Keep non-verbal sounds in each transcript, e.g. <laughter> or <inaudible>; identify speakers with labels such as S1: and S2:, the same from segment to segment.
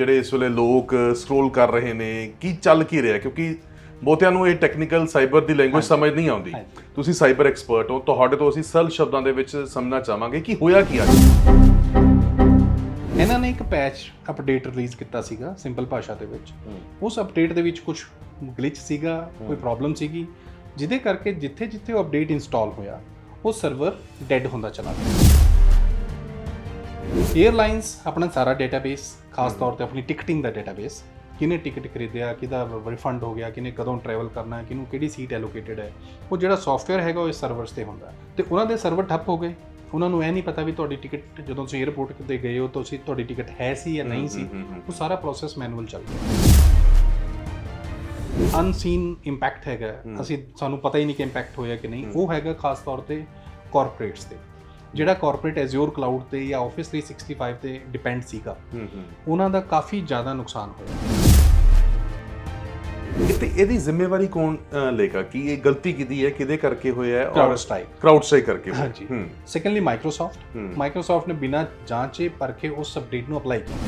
S1: ਜਿਹੜੇ ਇਸ ਵੇਲੇ ਲੋਕ ਸਕਰੋਲ ਕਰ ਰਹੇ ਨੇ ਕੀ ਚੱਲ ਕੀ ਰਿਹਾ? ਕਿਉਂਕਿ ਬਹੁਤਿਆਂ ਨੂੰ ਇਹ ਟੈਕਨੀਕਲ ਸਾਈਬਰ ਦੀ ਲੈਂਗੁਏਜ ਸਮਝ ਨਹੀਂ ਆਉਂਦੀ। ਤੁਸੀਂ ਸਾਈਬਰ ਐਕਸਪਰਟ ਹੋ ਤੁਹਾਡੇ ਤੋਂ ਅਸੀਂ ਸਰਲ ਸ਼ਬਦਾਂ ਦੇ ਵਿੱਚ ਸਮਝਣਾ ਚਾਹਾਂਗੇ ਕਿ ਹੋਇਆ ਕੀ ਅੱਜ?
S2: ਇਹਨਾਂ ਨੇ ਇੱਕ ਪੈਚ ਅਪਡੇਟ ਰਿਲੀਜ਼ ਕੀਤਾ ਸੀਗਾ ਸਿੰਪਲ ਭਾਸ਼ਾ ਦੇ ਵਿੱਚ। ਉਸ ਅਪਡੇਟ ਦੇ ਵਿੱਚ ਕੁਝ ਗਲਿਚ ਸੀਗਾ ਕੋਈ ਪ੍ਰੋਬਲਮ ਸੀਗੀ ਜਿਹਦੇ ਕਰਕੇ ਜਿੱਥੇ ਜਿੱਥੇ ਉਹ ਅਪਡੇਟ ਇੰਸਟਾਲ ਹੋਇਆ ਉਹ ਸਰਵਰ ਡੈੱਡ ਹੁੰਦਾ ਚਲਾ ਗਿਆ। 에ਅਰਲਾਈਨਸ ਆਪਣਾ ਸਾਰਾ ਡਾਟਾਬੇਸ ਖਾਸ ਤੌਰ ਤੇ ਆਪਣੀ ਟਿਕਟਿੰਗ ਦਾ ਡਾਟਾਬੇਸ ਕਿਹਨੇ ਟਿਕਟ ਖਰੀਦਿਆ ਕਿਹਦਾ ਰਿਫੰਡ ਹੋ ਗਿਆ ਕਿਹਨੇ ਕਦੋਂ ਟਰੈਵਲ ਕਰਨਾ ਕਿਹਨੂੰ ਕਿਹੜੀ ਸੀਟ ਐਲੋਕੇਟਡ ਹੈ ਉਹ ਜਿਹੜਾ ਸੌਫਟਵੇਅਰ ਹੈਗਾ ਉਹ ਇਸ ਸਰਵਰਸ ਤੇ ਹੁੰਦਾ। ਤੇ ਉਹਨਾਂ ਦੇ ਸਰਵਰ ਠੱਪ ਹੋ ਗਏ। ਉਹਨਾਂ ਨੂੰ ਇਹ ਨਹੀਂ ਪਤਾ ਵੀ ਤੁਹਾਡੀ ਟਿਕਟ ਜਦੋਂ ਤੁਸੀਂ 에ਅਰਪੋਰਟ ਤੇ ਗਏ ਹੋ ਤੁਸੀਂ ਤੁਹਾਡੀ ਟਿਕਟ ਹੈ ਸੀ ਜਾਂ ਨਹੀਂ ਸੀ। ਉਹ ਸਾਰਾ ਪ੍ਰੋਸੈਸ ਮੈਨੂਅਲ ਚੱਲ ਰਿਹਾ ਅਨਸੀਨ ਇੰਪੈਕਟ ਹੈਗਾ। ਅਸੀਂ ਸਾਨੂੰ ਪਤਾ ਹੀ ਨਹੀਂ ਕਿ ਇੰਪੈਕਟ ਹੋਇਆ ਕਿ ਨਹੀਂ। ਉਹ ਹੈਗਾ ਖਾਸ ਤੌਰ ਤੇ ਕਾਰਪੋਰੇਟਸ ਤੇ। ਜਿਹੜਾ ਕਾਰਪੋਰੇਟ ਐਜ਼ਿਓਰ ਕਲਾਊਡ ਤੇ ਜਾਂ ਆਫਿਸ 365 ਤੇ ਡਿਪੈਂਡ ਸੀਗਾ
S1: ਹੂੰ ਹੂੰ।
S2: ਉਹਨਾਂ ਦਾ ਕਾਫੀ ਜ਼ਿਆਦਾ ਨੁਕਸਾਨ ਹੋਇਆ।
S1: ਤੇ ਇਹਦੀ ਜ਼ਿੰਮੇਵਾਰੀ ਕੌਣ ਲਏਗਾ? ਕਿ ਇਹ ਗਲਤੀ ਕਿਹਦੀ ਹੈ? ਕਿਹਦੇ ਕਰਕੇ ਹੋਇਆ ਹੈ?
S2: ਕਲਾਊਡ ਸਟ੍ਰਾਈਕ
S1: ਕਰਾਊਡ ਸਟ੍ਰਾਈਕ ਕਰਕੇ।
S2: ਹਾਂਜੀ।
S1: ਹੂੰ।
S2: Secondly Microsoft. ਮਾਈਕਰੋਸਾਫਟ ਨੇ ਬਿਨਾਂ ਜਾਂਚੇ ਪਰਖੇ ਉਸ ਅਪਡੇਟ ਨੂੰ ਅਪਲਾਈ ਕੀਤਾ।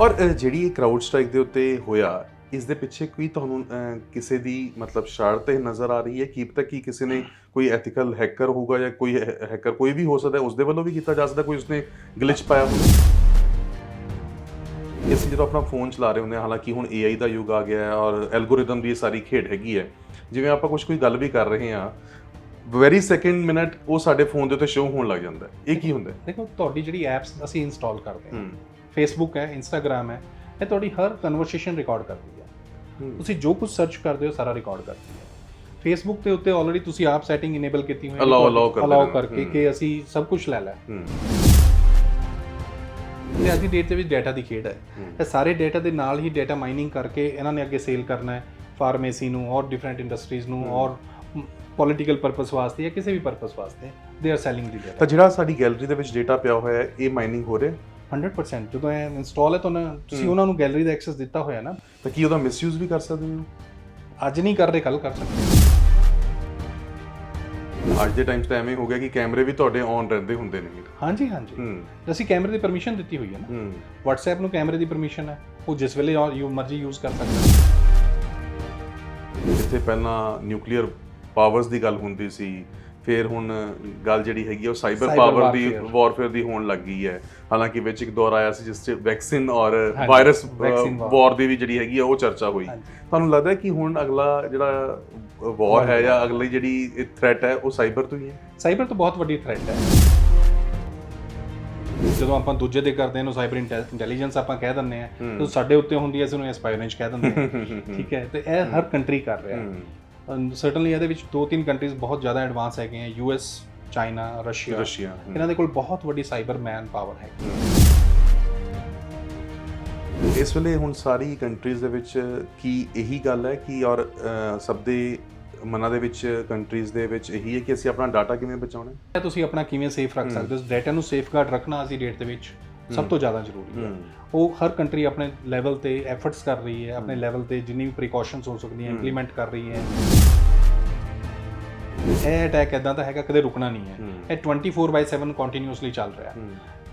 S1: ਔਰ ਜਿਹੜੀ ਇਹ ਕਰਾਊਡ ਸਟ੍ਰਾਈਕ ਦੇ ਉੱਤੇ ਹੋਇਆ ਇਸ ਦੇ ਪਿੱਛੇ ਕੋਈ ਤੁਹਾਨੂੰ ਕਿਸੇ ਦੀ ਮਤਲਬ ਸ਼ਰਾਰਤ ਇਹ ਨਜ਼ਰ ਆ ਰਹੀ ਹੈ? ਕੀ ਪਤਾ ਕਿ ਕਿਸੇ ਨੇ ਕੋਈ ਐਥੀਕਲ ਹੈਕਰ ਹੋਊਗਾ ਜਾਂ ਕੋਈ ਹੈਕਰ ਕੋਈ ਵੀ ਹੋ ਸਕਦਾ ਉਸ ਦੇ ਵੱਲੋਂ ਵੀ ਕੀਤਾ ਜਾ ਸਕਦਾ ਕੋਈ ਉਸਨੇ ਗਲਿਚ ਪਾਇਆ ਹੋਵੇ ਅਸੀਂ ਜਦੋਂ ਆਪਣਾ ਫੋਨ ਚਲਾ ਰਹੇ ਹੁੰਦੇ ਹਾਂ ਹਾਲਾਂਕਿ ਹੁਣ AI ਦਾ ਯੁੱਗ ਆ ਗਿਆ ਹੈ ਔਰ ਐਲਗੋਰਿਦਮ ਦੀ ਇਹ ਸਾਰੀ ਖੇਡ ਹੈਗੀ ਹੈ। ਜਿਵੇਂ ਆਪਾਂ ਕੁਝ ਕੋਈ ਗੱਲ ਵੀ ਕਰ ਰਹੇ ਹਾਂ ਵੈਰੀ ਸੈਕਿੰਡ ਮਿੰਟ ਉਹ ਸਾਡੇ ਫੋਨ ਦੇ ਉੱਤੇ ਸ਼ੋ ਹੋਣ ਲੱਗ ਜਾਂਦਾ ਹੈ। ਇਹ ਕੀ ਹੁੰਦਾ ਹੈ?
S2: ਦੇਖੋ ਤੁਹਾਡੀ ਜਿਹੜੀ ਐਪਸ ਅਸੀਂ ਇੰਸਟਾਲ ਕਰਦੇ ਹਾਂ। ਫੇਸਬੁੱਕ ਹੈ ਇੰਸਟਾਗ੍ਰam ਹੈ ਇਹ ਤੁਹਾਡੀ ਹਰ ਕਨਵਰਸੇਸ਼ਨ ਰਿਕਾਰਡ ਕਰਦੀ ਹੂੰ। ਤੁਸੀਂ ਜੋ ਕੁਝ ਸਰਚ ਕਰਦੇ ਹੋ ਸਾਰਾ ਰਿਕਾਰਡ ਕਰਦੀ ਹੈ। ਫੇਸਬੁੱਕ ਦੇ ਉੱਤੇ ਆਲਰੇਡੀ ਤੁਸੀਂ ਆਪ ਸੈਟਿੰਗ ਇਨੇਬਲ ਕੀਤੀ ਹੋਈ ਹੈ
S1: Allow-
S2: ਅਲਾਉ। ਕਰਕੇ। ਕਿ ਅਸੀਂ ਸਭ ਕੁਝ ਲੈ ਲੈ।
S1: ਹੂੰ।
S2: ਤੇ ਅੱਜ ਦੀ ਡੇਟ ਦੇ ਵਿੱਚ ਡਾਟਾ ਦੀ ਖੇਡ ਹੈ। ਇਹ ਸਾਰੇ ਡਾਟਾ ਦੇ ਨਾਲ ਹੀ ਡਾਟਾ ਮਾਈਨਿੰਗ ਕਰਕੇ ਇਹਨਾਂ ਨੇ ਅੱਗੇ ਸੇਲ ਕਰਨਾ ਹੈ। ਫਾਰਮੇਸੀ ਨੂੰ ਔਰ ਡਿਫਰੈਂਟ ਇੰਡਸਟਰੀਜ਼ ਨੂੰ ਔਰ ਪੋਲੀਟੀਕਲ ਪਰਪਸ ਵਾਸਤੇ ਜਾਂ ਕਿਸੇ ਵੀ ਪਰਪਸ ਵਾਸਤੇ ਦੇ ਆਰ ਸੈਲਿੰਗ ਦੀ
S1: ਤਾਂ
S2: ਡਾਟਾ
S1: ਜਿਹੜਾ ਸਾਡੀ ਗੈਲਰੀ ਦੇ ਵਿੱਚ ਡਾਟਾ ਪਿਆ ਹੋਇਆ ਹੈ ਇਹ ਮਾਈਨਿੰਗ ਹੋ ਰਿਹਾ? ਹੈ?
S2: 100% ਜਦੋਂ ਇਹ ਇੰਸਟਾਲ ਹੈ ਤਾਂ ਉਹਨਾਂ- ਤੁਸੀਂ ਉਹਨਾਂ ਨੂੰ ਗੈਲਰੀ ਦਾ ਐਕਸੈਸ ਦਿੱਤਾ ਹੋਇਆ ਨਾ।
S1: ਤਾਂ ਕੀ ਉਹਦਾ ਮਿਸਯੂਜ਼ ਵੀ ਕਰ ਸਕਦੇ ਹੋ?
S2: ਅੱਜ ਨਹੀਂ ਕਰ ਰਹੇ ਕੱਲ ਕਰ ਸਕਦੇ।
S1: ਅੱਜ ਦੇ ਟਾਈਮ 'ਚ ਤਾਂ ਐਵੇਂ ਹੋ ਗਿਆ ਕਿ ਕੈਮਰੇ ਵੀ ਤੁਹਾਡੇ ਔਨ ਰਹਿੰਦੇ ਹੁੰਦੇ ਨੇ।
S2: ਹਾਂਜੀ ਹਾਂਜੀ।
S1: ਹੂੰ।
S2: ਅਸੀਂ ਕੈਮਰੇ ਦੀ ਪਰਮਿਸ਼ਨ ਦਿੱਤੀ ਹੋਈ ਹੈ ਨਾ।
S1: ਹੂੰ।
S2: WhatsApp ਨੂੰ ਕੈਮਰੇ ਦੀ ਪਰਮਿਸ਼ਨ ਹੈ। ਉਹ ਜਿਸ ਵੇਲੇ ਯੂ ਮਰਜ਼ੀ ਯੂਜ਼ ਕਰ ਸਕਦਾ
S1: ਜਿੱਥੇ ਪਹਿਲਾਂ ਨਿਊਕਲੀਅਰ ਪਾਵਰਸ ਦੀ ਗੱਲ ਹੁੰਦੀ ਸੀ। ਫਿਰ ਹੁਣ ਗੱਲ ਜਿਹੜੀ ਹੈਗੀ ਆ ਉਹ ਸਾਈਬਰ
S2: Cyber
S1: ਪਾਵਰ ਦੀ
S2: warfare।
S1: ਵਾਰਫੇਅਰ ਦੀ ਹੋਣ ਲੱਗ ਗਈ ਹੈ। ਹਾਲਾਂਕਿ ਵਿੱਚ ਇੱਕ ਦੌਰ ਆਇਆ ਸੀ ਜਿਸ 'ਚ ਵੈਕਸੀਨ ਔਰ
S2: ਹਾਂਜੀ,
S1: ਵਾਇਰਸ
S2: vaccine war।
S1: ਵਾਰ ਦੀ ਵੀ ਜਿਹੜੀ ਹੈਗੀ ਆ ਉਹ ਚਰਚਾ ਹੋਈ।
S2: ਹਾਂਜੀ।
S1: ਤੁਹਾਨੂੰ ਲੱਗਦਾ ਹੈ ਕਿ ਹੁਣ ਅਗਲਾ ਜਿਹੜਾ ਵਾਰ ਹੈ ਜਾਂ ਅਗਲੀ ਜਿਹੜੀ ਥ੍ਰੈਟ ਹੈ ਉਹ ਸਾਈਬਰ ਤੋਂ ਹੀ ਹੈ?
S2: ਸਾਈਬਰ ਤਾਂ ਬਹੁਤ ਵੱਡੀ ਥ੍ਰੈਟ ਹੈ। ਜਦੋਂ ਆਪਾਂ ਦੂਜੇ ਦੇ ਕਰਦੇ ਨੂੰ ਸਾਈਬਰ ਇੰਟੈਲੀਜੈਂਸ ਆਪਾਂ ਕਹਿ ਦਿੰਦੇ ਆ। ਤਾਂ ਸਾਡੇ ਉੱਤੇ ਹੁੰਦੀ ਹੈ ਇਸ ਨੂੰ ਐਸਪਾਇਰੇਜ ਕਹਿ ਦਿੰਦੇ ਆ <laughs> ਠੀਕ ਹੈ ਤੇ ਇਹ ਹਰ ਕੰਟਰੀ ਕਰ ਰਿਹਾ।
S1: ਹੂੰ।
S2: ਸਰਟਨਲੀ ਇਹਦੇ ਵਿੱਚ ਦੋ ਤਿੰਨ ਕੰਟਰੀਜ਼ ਬਹੁਤ ਜ਼ਿਆਦਾ ਐਡਵਾਂਸ ਹੈਗੇ ਆ ਯੂਐਸ ਚਾਈਨਾ ਰਸ਼ੀਆ। ਇਹਨਾਂ ਦੇ ਕੋਲ ਬਹੁਤ ਵੱਡੀ ਸਾਈਬਰ ਮੈਨ ਪਾਵਰ ਹੈ।
S1: ਇਸ ਵੇਲੇ ਹੁਣ ਸਾਰੀ ਕੰਟਰੀਜ਼ ਦੇ ਵਿੱਚ ਕੀ ਇਹੀ ਗੱਲ ਹੈ ਕਿ ਔਰ ਸਭ ਦੇ ਮਨਾਂ ਦੇ ਵਿੱਚ ਕੰਟਰੀਜ਼ ਦੇ ਵਿੱਚ ਇਹੀ ਹੈ ਕਿ ਅਸੀਂ ਆਪਣਾ ਡਾਟਾ ਕਿਵੇਂ ਬਚਾਉਣਾ ਹੈ?
S2: ਤੁਸੀਂ ਆਪਣਾ ਕਿਵੇਂ ਸੇਫ ਰੱਖ ਸਕਦੇ ਹੋ? ਡਾਟਾ ਨੂੰ ਸੇਫਗਾਰਡ ਰੱਖਣਾ ਅਸੀਂ ਡੇਟ ਦੇ ਵਿੱਚ ਸਭ ਤੋਂ ਜ਼ਿਆਦਾ ਜ਼ਰੂਰੀ ਹੈ। ਉਹ ਹਰ ਕੰਟਰੀ ਆਪਣੇ ਲੈਵਲ ਤੇ ਐਫਰਟਸ ਕਰ ਰਹੀ ਹੈ ਆਪਣੇ ਲੈਵਲ ਤੇ ਜਿੰਨੀ ਵੀ ਪ੍ਰੀਕਾਸ਼ਨਸ ਹੋ ਸਕਦੀਆਂ ਇੰਪਲੀਮੈਂਟ ਕਰ ਰਹੀ ਹੈ। ਇਹ ਅਟੈਕ ਇਦਾਂ ਦਾ ਹੈਗਾ ਕਦੇ ਰੁਕਣਾ ਨਹੀਂ ਹੈ। ਇਹ 24/7 ਕੰਟੀਨਿਊਸਲੀ ਚੱਲ ਰਿਹਾ ਹੈ।